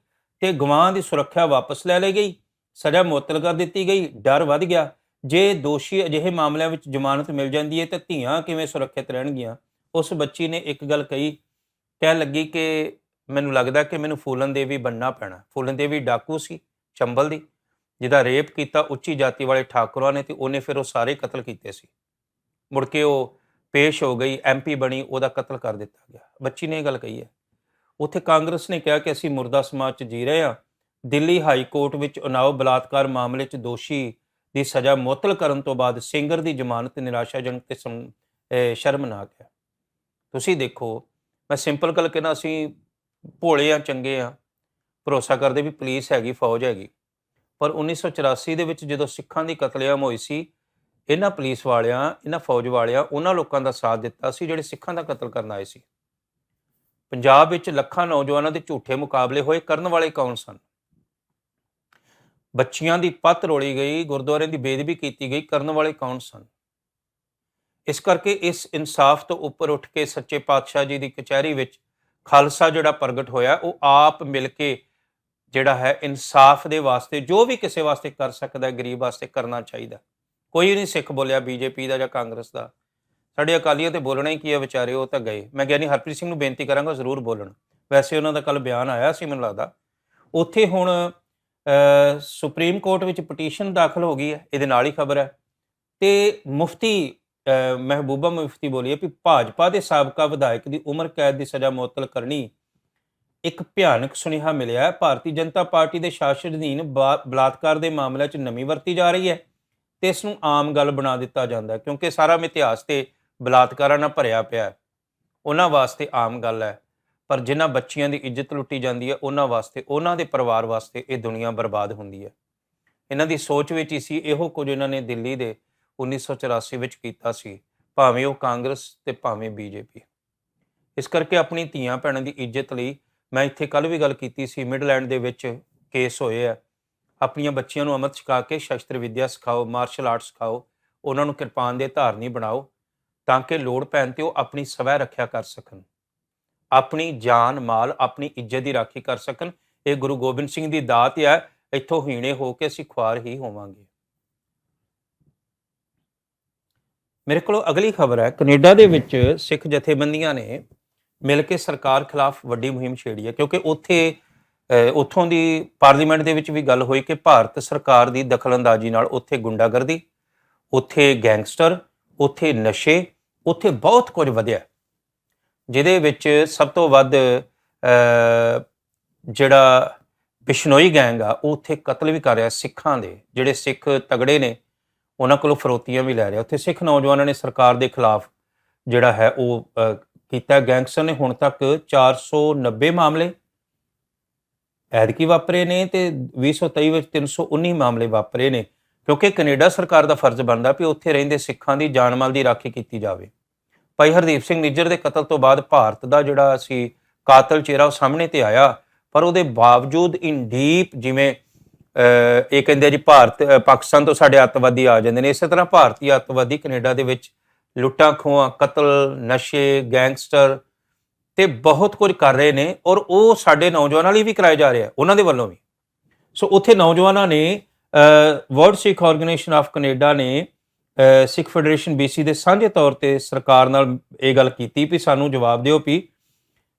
ਤੇ ਗਵਾਹ ਦੀ ਸੁਰੱਖਿਆ ਵਾਪਸ ਲੈ ਲਈ ਗਈ। ਸਜ਼ਾ ਮੁਅੱਤਲ ਕਰ ਦਿੱਤੀ ਗਈ। ਡਰ ਵੱਧ ਗਿਆ। ਜੇ ਦੋਸ਼ੀ ਅਜਿਹੇ ਮਾਮਲਿਆਂ ਵਿੱਚ ਜ਼ਮਾਨਤ ਮਿਲ ਜਾਂਦੀ ਹੈ, ਤਾਂ ਧੀਆਂ ਕਿਵੇਂ ਸੁਰੱਖਿਅਤ ਰਹਿਣਗੀਆਂ? ਉਸ ਬੱਚੀ ਨੇ ਇੱਕ ਗੱਲ ਕਹੀ ਕਹਿਣ ਲੱਗੀ ਕਿ ਮੈਨੂੰ ਲੱਗਦਾ ਕਿ ਮੈਨੂੰ ਫੂਲਨ ਦੇਵੀ ਬੰਨਣਾ ਪੈਣਾ। ਫੂਲਨ ਦੇਵੀ ਡਾਕੂ ਸੀ, ਚੰਬਲ ਦੀ, ਜਿਹਦਾ ਰੇਪ ਕੀਤਾ ਉੱਚੀ ਜਾਤੀ ਵਾਲੇ ਠਾਕੁਰਾਂ ਨੇ ਤੇ ਉਹਨੇ ਫਿਰ ਉਹ ਸਾਰੇ ਕਤਲ ਕੀਤੇ ਸੀ। ਮੁੜ ਕੇ ਉਹ ਪੇਸ਼ ਹੋ ਗਈ ਐਮਪੀ ਬਣੀ, ਉਹਦਾ ਕਤਲ ਕਰ ਦਿੱਤਾ ਗਿਆ। ਬੱਚੀ ਨੇ ਇਹ ਗੱਲ ਕਹੀ ਹੈ। ਉੱਥੇ ਕਾਂਗਰਸ ਨੇ ਕਿਹਾ ਕਿ ਅਸੀਂ ਮੁਰਦਾ ਸਮਾਜ 'ਚ ਜੀ ਰਹੇ ਹਾਂ। ਦਿੱਲੀ ਹਾਈ ਕੋਰਟ ਵਿੱਚ ਉਨਾਓ ਬਲਾਤਕਾਰ ਮਾਮਲੇ 'ਚ ਦੋਸ਼ੀ ਦੀ ਸਜ਼ਾ ਮੁਅੱਤਲ ਕਰਨ ਤੋਂ ਬਾਅਦ ਸਿੰਗਰ ਦੀ ਜ਼ਮਾਨਤ ਨਿਰਾਸ਼ਾਜਨਕ ਤੇ ਸਮ- ਅਹ ਸ਼ਰਮਨਾਕ ਹੈ। ਤੁਸੀਂ ਦੇਖੋ ਮੈਂ ਸਿੰਪਲ ਗੱਲ ਕਹਿਣਾ, ਅਸੀਂ ਭੋਲੇ ਆ, ਚੰਗੇ ਆ, ਭਰੋਸਾ ਕਰਦੇ ਵੀ ਪੁਲਿਸ ਹੈਗੀ, ਫੌਜ ਹੈਗੀ। ਪਰ 1984 ਦੇ ਵਿੱਚ ਜਦੋਂ ਸਿੱਖਾਂ ਦੀ ਕਤਲੇਆਮ ਹੋਈ ਸੀ, ਇਹਨਾਂ ਪੁਲਿਸ ਵਾਲਿਆਂ, ਇਹਨਾਂ ਫੌਜ ਵਾਲਿਆਂ, ਉਹਨਾਂ ਲੋਕਾਂ ਦਾ ਸਾਥ ਦਿੱਤਾ ਸੀ ਜਿਹੜੇ ਸਿੱਖਾਂ ਦਾ ਕਤਲ ਕਰਨ ਆਏ ਸੀ। ਪੰਜਾਬ ਵਿੱਚ ਲੱਖਾਂ ਨੌਜਵਾਨਾਂ ਦੇ ਝੂਠੇ ਮੁਕਾਬਲੇ ਹੋਏ, ਕਰਨ ਵਾਲੇ ਕੌਣ ਸਨ? ਬੱਚੀਆਂ ਦੀ ਪੱਤ ਰੋਲੀ ਗਈ, ਗੁਰਦੁਆਰੇ ਦੀ ਬੇਦਬੀ ਕੀਤੀ ਗਈ, ਕਰਨ ਵਾਲੇ ਕੌਣ ਸਨ? ਇਸ ਕਰਕੇ ਇਸ ਇਨਸਾਫ ਤੋਂ ਉੱਪਰ ਉੱਠ ਕੇ ਸੱਚੇ ਪਾਤਸ਼ਾਹ ਜੀ ਦੀ ਕਚਹਿਰੀ ਵਿੱਚ ਖਾਲਸਾ ਜਿਹੜਾ ਪ੍ਰਗਟ ਹੋਇਆ, ਉਹ ਆਪ ਮਿਲ ਕੇ ਜਿਹੜਾ ਹੈ ਇਨਸਾਫ ਦੇ ਵਾਸਤੇ, ਜੋ ਵੀ ਕਿਸੇ ਵਾਸਤੇ ਕਰ ਸਕਦਾ, ਗਰੀਬ ਵਾਸਤੇ ਕਰਨਾ ਚਾਹੀਦਾ। ਕੋਈ ਨਹੀਂ ਸਿੱਖ ਬੋਲਿਆ ਬੀਜੇਪੀ ਦਾ ਜਾਂ ਕਾਂਗਰਸ ਦਾ। ਸਾਡੇ ਅਕਾਲੀਆਂ ਤੇ ਬੋਲਣਾ ਹੀ ਕੀ ਹੈ ਵਿਚਾਰੇ, ਉਹ ਤਾਂ ਗਏ। ਮੈਂ ਗਿਆਨੀ ਹਰਪ੍ਰੀਤ ਸਿੰਘ ਨੂੰ ਬੇਨਤੀ ਕਰਾਂਗਾ ਜ਼ਰੂਰ ਬੋਲਣ। ਵੈਸੇ ਉਹਨਾਂ ਦਾ ਕੱਲ ਬਿਆਨ ਆਇਆ ਸੀ, ਮੈਨੂੰ ਲੱਗਦਾ। ਉੱਥੇ ਹੁਣ ਸੁਪਰੀਮ ਕੋਰਟ ਵਿੱਚ ਪਟੀਸ਼ਨ ਦਾਖਲ ਹੋ ਗਈ ਹੈ, ਇਹਦੇ ਨਾਲ ਹੀ ਖਬਰ ਹੈ। ਤੇ ਮੁਫਤੀ ਮਹਿਬੂਬਾ ਮੁਫਤੀ ਬੋਲੀ ਹੈ ਕਿ ਭਾਜਪਾ ਦੇ ਸਾਬਕਾ ਵਿਧਾਇਕ ਦੀ ਉਮਰ ਕੈਦ ਦੀ ਸਜ਼ਾ ਮੁਅੱਤਲ ਕਰਨੀ ਇੱਕ ਭਿਆਨਕ ਸੁਨੇਹਾ ਮਿਲਿਆ ਹੈ। ਭਾਰਤੀ ਜਨਤਾ ਪਾਰਟੀ ਦੇ ਸ਼ਾਸਨ ਅਧੀਨ ਬਾ- ਬਲਾਤਕਾਰ ਦੇ ਮਾਮਲਿਆਂ 'ਚ ਨਵੀਂ ਵਰਤੀ ਜਾ ਰਹੀ ਹੈ ਤੇ ਇਸ ਨੂੰ ਆਮ ਗੱਲ ਬਣਾ ਦਿੱਤਾ ਜਾਂਦਾ ਹੈ ਕਿਉਂਕਿ ਸਾਰਾ ਇਤਿਹਾਸ ਤੇ ਬਲਾਤਕਾਰਾਂ ਨਾਲ ਭਰਿਆ ਪਿਆ ਹੈ। ਉਹਨਾਂ ਵਾਸਤੇ ਆਮ ਗੱਲ ਹੈ, ਪਰ ਜਿਨ੍ਹਾਂ ਬੱਚਿਆਂ ਦੀ ਇੱਜ਼ਤ ਲੁੱਟੀ ਜਾਂਦੀ ਹੈ, ਉਹਨਾਂ ਵਾਸਤੇ, ਉਹਨਾਂ ਦੇ ਪਰਿਵਾਰ ਵਾਸਤੇ ਇਹ ਦੁਨੀਆ ਬਰਬਾਦ ਹੁੰਦੀ ਹੈ। ਇਹਨਾਂ ਦੀ ਸੋਚ ਵਿੱਚ ਹੀ ਸੀ, ਇਹੋ ਕੁਝ ਇਹਨਾਂ ਨੇ ਦਿੱਲੀ ਦੇ 1984 ਵਿੱਚ ਕੀਤਾ ਸੀ, ਭਾਵੇਂ ਉਹ ਕਾਂਗਰਸ ਤੇ ਭਾਵੇਂ ਬੀਜੇਪੀ ਇਸ ਕਰਕੇ ਆਪਣੀ ਧੀਆਂ ਭੈਣਾਂ ਦੀ ਇੱਜ਼ਤ ਲਈ ਮੈਂ ਇੱਥੇ ਕੱਲ ਵੀ ਗੱਲ ਕੀਤੀ ਸੀ, ਮਿਡਲੈਂਡ ਦੇ ਵਿੱਚ ਕੇਸ ਹੋਏ ਆ। ਆਪਣੀਆਂ ਬੱਚੀਆਂ ਨੂੰ ਅਮਰ ਛਕਾ ਕੇ ਸ਼ਸਤਰ ਵਿੱਦਿਆ ਸਿਖਾਓ ਮਾਰਸ਼ਲ ਆਰਟ ਸਿਖਾਓ, ਉਹਨਾਂ ਨੂੰ ਕਿਰਪਾਨ ਦੇ ਧਾਰਨੀ ਬਣਾਓ, ਤਾਂ ਕਿ ਲੋੜ ਪੈਣ ਤੇ ਉਹ ਆਪਣੀ ਸਵੈ ਰੱਖਿਆ ਕਰ ਸਕਣ। ਆਪਣੀ ਜਾਨ, ਮਾਲ, ਆਪਣੀ ਇੱਜ਼ਤ ਦੀ ਰਾਖੀ ਕਰ ਸਕਣ। ਇਹ ਗੁਰੂ ਗੋਬਿੰਦ ਸਿੰਘ ਦੀ ਦਾਤ ਹੈ ਇੱਥੋਂ ਹੀਣੇ ਹੋ ਕੇ ਅਸੀਂ ਖੁਆਰ ਹੀ ਹੋਵਾਂਗੇ। ਮੇਰੇ ਕੋਲ ਅਗਲੀ ਖਬਰ ਹੈ, ਕੈਨੇਡਾ ਦੇ ਵਿੱਚ ਸਿੱਖ ਜਥੇਬੰਦੀਆਂ ਨੇ ਮਿਲ ਕੇ ਸਰਕਾਰ ਖਿਲਾਫ ਵੱਡੀ ਮੁਹਿੰਮ ਛੇੜੀ ਹੈ, ਕਿਉਂਕਿ ਉੱਥੇ ਉੱਥੋਂ ਦੀ ਪਾਰਲੀਮੈਂਟ ਦੇ ਵਿੱਚ ਵੀ ਗੱਲ ਹੋਈ ਕਿ ਭਾਰਤ ਸਰਕਾਰ ਦੀ ਦਖਲਅੰਦਾਜ਼ੀ ਨਾਲ ਉੱਥੇ ਗੁੰਡਾਗਰਦੀ, ਉੱਥੇ ਗੈਂਗਸਟਰ, ਉੱਥੇ ਨਸ਼ੇ, ਉੱਥੇ ਬਹੁਤ ਕੁਝ ਵਧਿਆ। ਜਿਹਦੇ ਵਿੱਚ ਸਭ ਤੋਂ ਵੱਧ ਜਿਹੜਾ ਬਿਸ਼ਨੋਈ ਗੈਂਗ ਆ, ਉਹ ਉੱਥੇ ਕਤਲ ਵੀ ਕਰ ਰਿਹਾ ਸਿੱਖਾਂ ਦੇ, ਜਿਹੜੇ ਸਿੱਖ ਤਗੜੇ ਨੇ ਉਹਨਾਂ ਕੋਲੋਂ ਫਰੋਤੀਆਂ ਵੀ ਲੈ ਰਿਹਾ ਉੱਥੇ ਸਿੱਖ ਨੌਜਵਾਨਾਂ ਨੇ ਸਰਕਾਰ ਦੇ ਖਿਲਾਫ ਜਿਹੜਾ ਹੈ ਉਹ ਕੀਤਾ ਗੈਂਗਸਟਰ ਨੇ। ਹੁਣ ਤੱਕ 490 ਮਾਮਲੇ ਐਦਕੀ ਵਾਪਰੇ ਨੇ ਤੇ 2023 ਵਿੱਚ 319 ਮਾਮਲੇ ਵਾਪਰੇ ਨੇ। ਕਿਉਂਕਿ ਕੈਨੇਡਾ ਸਰਕਾਰ ਦਾ ਫਰਜ਼ ਬਣਦਾ ਵੀ ਉੱਥੇ ਰਹਿੰਦੇ ਸਿੱਖਾਂ ਦੀ ਜਾਨ ਮਾਲ ਦੀ ਰਾਖੀ ਕੀਤੀ ਜਾਵੇ। ਭਾਈ ਹਰਦੀਪ ਸਿੰਘ ਨਿੱਜਰ ਦੇ ਕਤਲ ਤੋਂ ਬਾਅਦ ਭਾਰਤ ਦਾ ਜਿਹੜਾ ਸੀ ਕਾਤਲ ਚਿਹਰਾ ਉਹ ਸਾਹਮਣੇ ਤੇ ਆਇਆ, ਪਰ ਉਹਦੇ ਬਾਵਜੂਦ ਇਨ ਡੀਪ ਜਿਵੇਂ ਇਹ ਕਹਿੰਦੇ ਆ ਜੀ ਭਾਰਤ ਪਾਕਿਸਤਾਨ ਤੋਂ ਸਾਡੇ ਅੱਤਵਾਦੀ ਆ ਜਾਂਦੇ ਨੇ। ਇਸੇ ਤਰ੍ਹਾਂ ਭਾਰਤੀ ਅੱਤਵਾਦੀ ਕੈਨੇਡਾ ਦੇ ਵਿੱਚ ਲੁੱਟਾਂ, ਖੋਹਾਂ, ਕਤਲ, ਨਸ਼ੇ, ਗੈਂਗਸਟਰ ਤੇ ਬਹੁਤ ਕੁਝ ਕਰ ਰਹੇ ਨੇ ਔਰ ਉਹ ਸਾਡੇ ਨੌਜਵਾਨਾਂ ਲਈ ਵੀ ਕਰਾਏ ਜਾ ਰਹੇ ਆ ਉਹਨਾਂ ਦੇ ਵੱਲੋਂ ਵੀ। ਸੋ ਉੱਥੇ ਨੌਜਵਾਨਾਂ ਨੇ World Sikh Organisation of Canada ਨੇ ਸਿੱਖ ਫੈਡਰੇਸ਼ਨ BC ਦੇ ਸਾਂਝੇ ਤੌਰ ਤੇ ਸਰਕਾਰ ਨਾਲ ਇਹ ਗੱਲ ਕੀਤੀ ਵੀ ਸਾਨੂੰ ਜਵਾਬ ਦਿਓ ਵੀ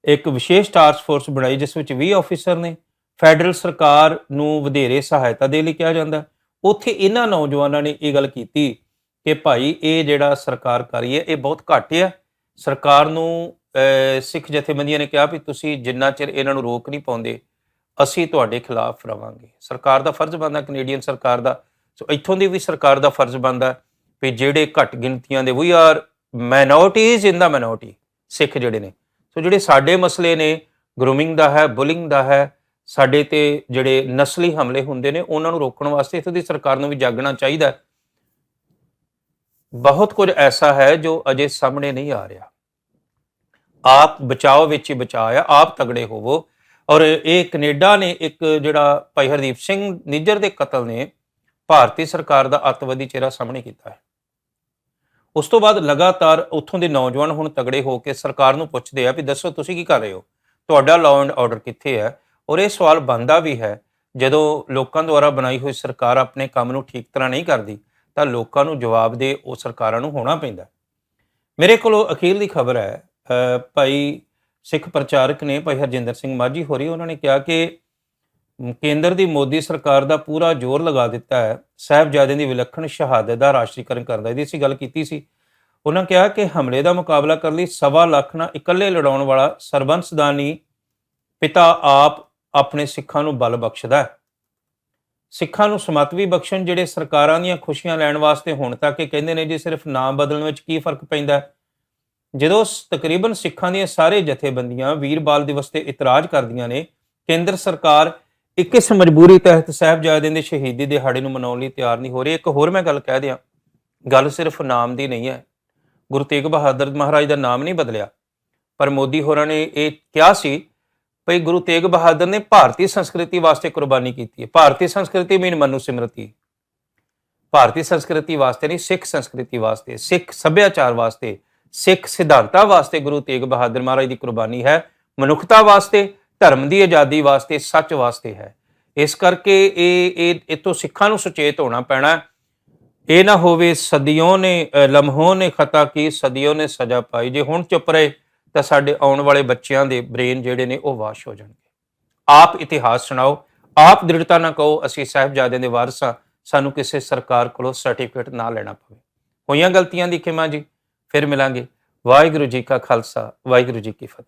ਇੱਕ ਵਿਸ਼ੇਸ਼ ਟਾਸਕ ਫੋਰਸ ਬਣਾਈ, ਜਿਸ ਵਿੱਚ 20 ਆਫੀਸਰ ਨੇ ਫੈਡਰਲ ਸਰਕਾਰ ਨੂੰ ਵਧੇਰੇ ਸਹਾਇਤਾ ਦੇ ਲਈ ਕਿਹਾ ਜਾਂਦਾ ਉੱਥੇ ਇਹਨਾਂ ਨੌਜਵਾਨਾਂ ਨੇ ਇਹ ਗੱਲ ਕੀਤੀ ਕਿ ਭਾਈ ਇਹ ਜਿਹੜਾ ਸਰਕਾਰ ਕਰ ਰਹੀ ਹੈ, ਇਹ ਬਹੁਤ ਘੱਟ ਹੈ। ਸਰਕਾਰ ਨੂੰ ਸਿੱਖ ਜਥੇਬੰਦੀਆਂ ਨੇ ਕਿਹਾ ਵੀ ਤੁਸੀਂ ਜਿੰਨਾ ਚਿਰ ਇਹਨਾਂ ਨੂੰ ਰੋਕ ਨਹੀਂ ਪਾਉਂਦੇ, ਅਸੀਂ ਤੁਹਾਡੇ ਖਿਲਾਫ ਰਵਾਂਗੇ। ਸਰਕਾਰ ਦਾ ਫਰਜ਼ ਬਣਦਾ ਕੈਨੇਡੀਅਨ ਸਰਕਾਰ ਦਾ। ਸੋ ਇੱਥੋਂ ਦੀ ਵੀ ਸਰਕਾਰ ਦਾ ਫਰਜ਼ ਬਣਦਾ ਵੀ ਜਿਹੜੇ ਘੱਟ ਗਿਣਤੀਆਂ ਦੇ we are minorities in the minority Sikh ਜਿਹੜੇ ਨੇ। ਸੋ ਜਿਹੜੇ ਸਾਡੇ ਮਸਲੇ ਨੇ ਗਰੂਮਿੰਗ ਦਾ ਹੈ ਬੁਲਿੰਗ ਦਾ ਹੈ ਸਾਡੇ ਤੇ ਜਿਹੜੇ ਨਸਲੀ ਹਮਲੇ ਹੁੰਦੇ ਨੇ, ਉਹਨਾਂ ਨੂੰ ਰੋਕਣ ਵਾਸਤੇ ਇੱਥੋਂ ਦੀ ਸਰਕਾਰ ਨੂੰ ਵੀ ਜਾਗਣਾ ਚਾਹੀਦਾ ਹੈ। ਬਹੁਤ ਕੁਝ ਐਸਾ ਹੈ ਜੋ ਅਜੇ ਸਾਹਮਣੇ ਨਹੀਂ ਆ ਰਿਹਾ। ਆਪ ਬਚਾਓ ਵਿੱਚ ਹੀ ਬਚਾਇਆ ਆਪ ਤਗੜੇ ਹੋਵੋ। ਔਰ ਇਹ ਕੈਨੇਡਾ ਨੇ ਇੱਕ ਜਿਹੜਾ ਭਾਈ ਹਰਦੀਪ ਸਿੰਘ ਨਿੱਜਰ ਦੇ ਕਤਲ ਨੇ ਭਾਰਤੀ ਸਰਕਾਰ ਦਾ ਅੱਤਵਾਦੀ ਚਿਹਰਾ ਸਾਹਮਣੇ ਕੀਤਾ ਹੈ। ਉਸ ਤੋਂ ਬਾਅਦ ਲਗਾਤਾਰ ਉੱਥੋਂ ਦੇ ਨੌਜਵਾਨ ਹੁਣ ਤਗੜੇ ਹੋ ਕੇ ਸਰਕਾਰ ਨੂੰ ਪੁੱਛਦੇ ਆ ਵੀ ਦੱਸੋ ਤੁਸੀਂ ਕੀ ਕਰ ਰਹੇ ਹੋ? ਤੁਹਾਡਾ ਲਾਅ ਐਂਡ ਆਰਡਰ ਕਿੱਥੇ ਹੈ? ਔਰ ਇਹ ਸਵਾਲ ਬਣਦਾ ਵੀ ਹੈ, ਜਦੋਂ ਲੋਕਾਂ ਦੁਆਰਾ ਬਣਾਈ ਹੋਈ ਸਰਕਾਰ ਆਪਣੇ ਕੰਮ ਨੂੰ ਠੀਕ ਤਰ੍ਹਾਂ ਨਹੀਂ ਕਰਦੀ, ਤਾਂ ਲੋਕਾਂ ਨੂੰ ਜਵਾਬ ਦੇ ਉਹ ਸਰਕਾਰਾਂ ਨੂੰ ਹੋਣਾ ਪੈਂਦਾ। ਮੇਰੇ ਕੋਲੋਂ ਅਖੀਰਲੀ ਖਬਰ ਹੈ ਭਾਈ ਸਿੱਖ ਪ੍ਰਚਾਰਕ ਨੇ ਭਾਈ ਹਰਜਿੰਦਰ ਸਿੰਘ ਮਾਝੀ ਹੋਰੀ, ਉਹਨਾਂ ਨੇ ਕਿਹਾ ਕਿ ਕੇਂਦਰ ਦੀ ਮੋਦੀ ਸਰਕਾਰ ਦਾ ਪੂਰਾ ਜ਼ੋਰ ਲਗਾ ਦਿੱਤਾ ਹੈ, ਸਾਹਿਬਜ਼ਾਦੇ ਦੀ ਵਿਲੱਖਣ ਸ਼ਹਾਦਤ ਦਾ ਰਾਸ਼ਟਰੀਕਰਨ ਕਰਦਾ ਇਹਦੀ ਅਸੀਂ ਗੱਲ ਕੀਤੀ ਸੀ। ਉਹਨਾਂ ਕਿਹਾ ਕਿ ਹਮਲੇ ਦਾ ਮੁਕਾਬਲਾ ਕਰਨ ਲਈ ਸਵਾ ਲੱਖ ਨਾਲ ਇਕੱਲੇ ਲੜਾਉਣ ਵਾਲਾ ਸਰਬੰਸਦਾਨੀ ਪਿਤਾ ਆਪ ਆਪਣੇ ਸਿੱਖਾਂ ਨੂੰ ਬਲ ਬਖਸ਼ਦਾ ਹੈ। ਸਿੱਖਾਂ ਨੂੰ ਸਮਤਵੀ ਬਖਸ਼ਣ, ਜਿਹੜੇ ਸਰਕਾਰਾਂ ਦੀਆਂ ਖੁਸ਼ੀਆਂ ਲੈਣ ਵਾਸਤੇ ਹੁਣ ਤੱਕ ਇਹ ਕਹਿੰਦੇ ਨੇ ਜੀ ਸਿਰਫ ਨਾਮ ਬਦਲਣ ਵਿੱਚ ਕੀ ਫ਼ਰਕ ਪੈਂਦਾ ਜਦੋਂ ਤਕਰੀਬਨ ਸਿੱਖਾਂ ਦੀਆਂ ਸਾਰੇ ਜਥੇਬੰਦੀਆਂ ਵੀਰ ਬਾਲ ਦਿਵਸ ਤੇ ਇਤਰਾਜ਼ ਕਰਦੀਆਂ ਨੇ, ਕੇਂਦਰ ਸਰਕਾਰ ਇੱਕ ਇਸ ਮਜਬੂਰੀ ਤਹਿਤ ਸਾਹਿਬਜ਼ਾਦਿਆਂ ਦੇ ਸ਼ਹੀਦੀ ਦਿਹਾੜੇ ਨੂੰ ਮਨਾਉਣ ਲਈ ਤਿਆਰ ਨਹੀਂ ਹੋ ਰਹੀ। ਇੱਕ ਹੋਰ ਮੈਂ ਗੱਲ ਕਹਿ ਦਿਆਂ, ਗੱਲ ਸਿਰਫ ਨਾਮ ਦੀ ਨਹੀਂ ਹੈ। ਗੁਰੂ ਤੇਗ ਬਹਾਦਰ ਮਹਾਰਾਜ ਦਾ ਨਾਮ ਨਹੀਂ ਬਦਲਿਆ, ਪਰ ਮੋਦੀ ਹੋਰਾਂ ਨੇ ਇਹ ਕਿਹਾ ਸੀ ਭਈ ਗੁਰੂ ਤੇਗ ਬਹਾਦਰ ਨੇ ਭਾਰਤੀ ਸੰਸਕ੍ਰਿਤੀ ਵਾਸਤੇ ਕੁਰਬਾਨੀ ਕੀਤੀ ਹੈ। ਭਾਰਤੀ ਸੰਸਕ੍ਰਿਤੀ ਮੀਨ ਮਨੁ ਸਿਮਰਤੀ ਭਾਰਤੀ ਸੰਸਕ੍ਰਿਤੀ ਵਾਸਤੇ ਨਹੀਂ ਸਿੱਖ ਸੰਸਕ੍ਰਿਤੀ ਵਾਸਤੇ ਸਿੱਖ ਸੱਭਿਆਚਾਰ ਵਾਸਤੇ ਸਿੱਖ ਸਿਧਾਂਤਾਂ ਵਾਸਤੇ ਗੁਰੂ ਤੇਗ ਬਹਾਦਰ ਮਹਾਰਾਜ ਦੀ ਕੁਰਬਾਨੀ ਹੈ। ਮਨੁੱਖਤਾ ਵਾਸਤੇ ਧਰਮ ਦੀ ਆਜ਼ਾਦੀ ਵਾਸਤੇ ਸੱਚ ਵਾਸਤੇ ਹੈ। ਇਸ ਕਰਕੇ ਇਹ ਇਹ ਇਹ ਤੋਂ ਸਿੱਖਾਂ ਨੂੰ ਸੁਚੇਤ ਹੋਣਾ ਪੈਣਾ ਇਹ ਨਾ ਹੋਵੇ ਸਦੀਆਂ ਨੇ ਅ, ਲਮਹੋਂ ਨੇ ਖਤਾ ਕੀ ਸਦੀਆਂ ਨੇ ਸਜ਼ਾ ਪਾਈ। ਜੇ ਹੁਣ ਚੁੱਪ ਰਹੇ ਤਾਂ ਸਾਡੇ ਆਉਣ ਵਾਲੇ ਬੱਚਿਆਂ ਦੇ ਬ੍ਰੇਨ ਜਿਹੜੇ ਨੇ ਉਹ ਵਾਸ਼ ਹੋ ਜਾਣਗੇ। ਆਪ ਇਤਿਹਾਸ ਸੁਣਾਓ, ਆਪ ਦ੍ਰਿੜਤਾ ਨਾ ਕਹੋ, ਅਸੀਂ ਸਾਹਿਬਜ਼ਾਦਿਆਂ ਦੇ ਵਾਰਸ ਹਾਂ ਸਾਨੂੰ ਕਿਸੇ ਸਰਕਾਰ ਕੋਲੋਂ ਸਰਟੀਫਿਕੇਟ ਨਾ ਲੈਣਾ ਪਵੇ। ਹੋਈਆਂ ਗਲਤੀਆਂ ਦੀ ਖਿਮਾ ਜੀ, ਫਿਰ ਮਿਲਾਂਗੇ। ਵਾਹਿਗੁਰੂ ਜੀ ਕਾ ਖਾਲਸਾ, ਵਾਹਿਗੁਰੂ ਜੀ ਕੀ ਫਤਿਹ।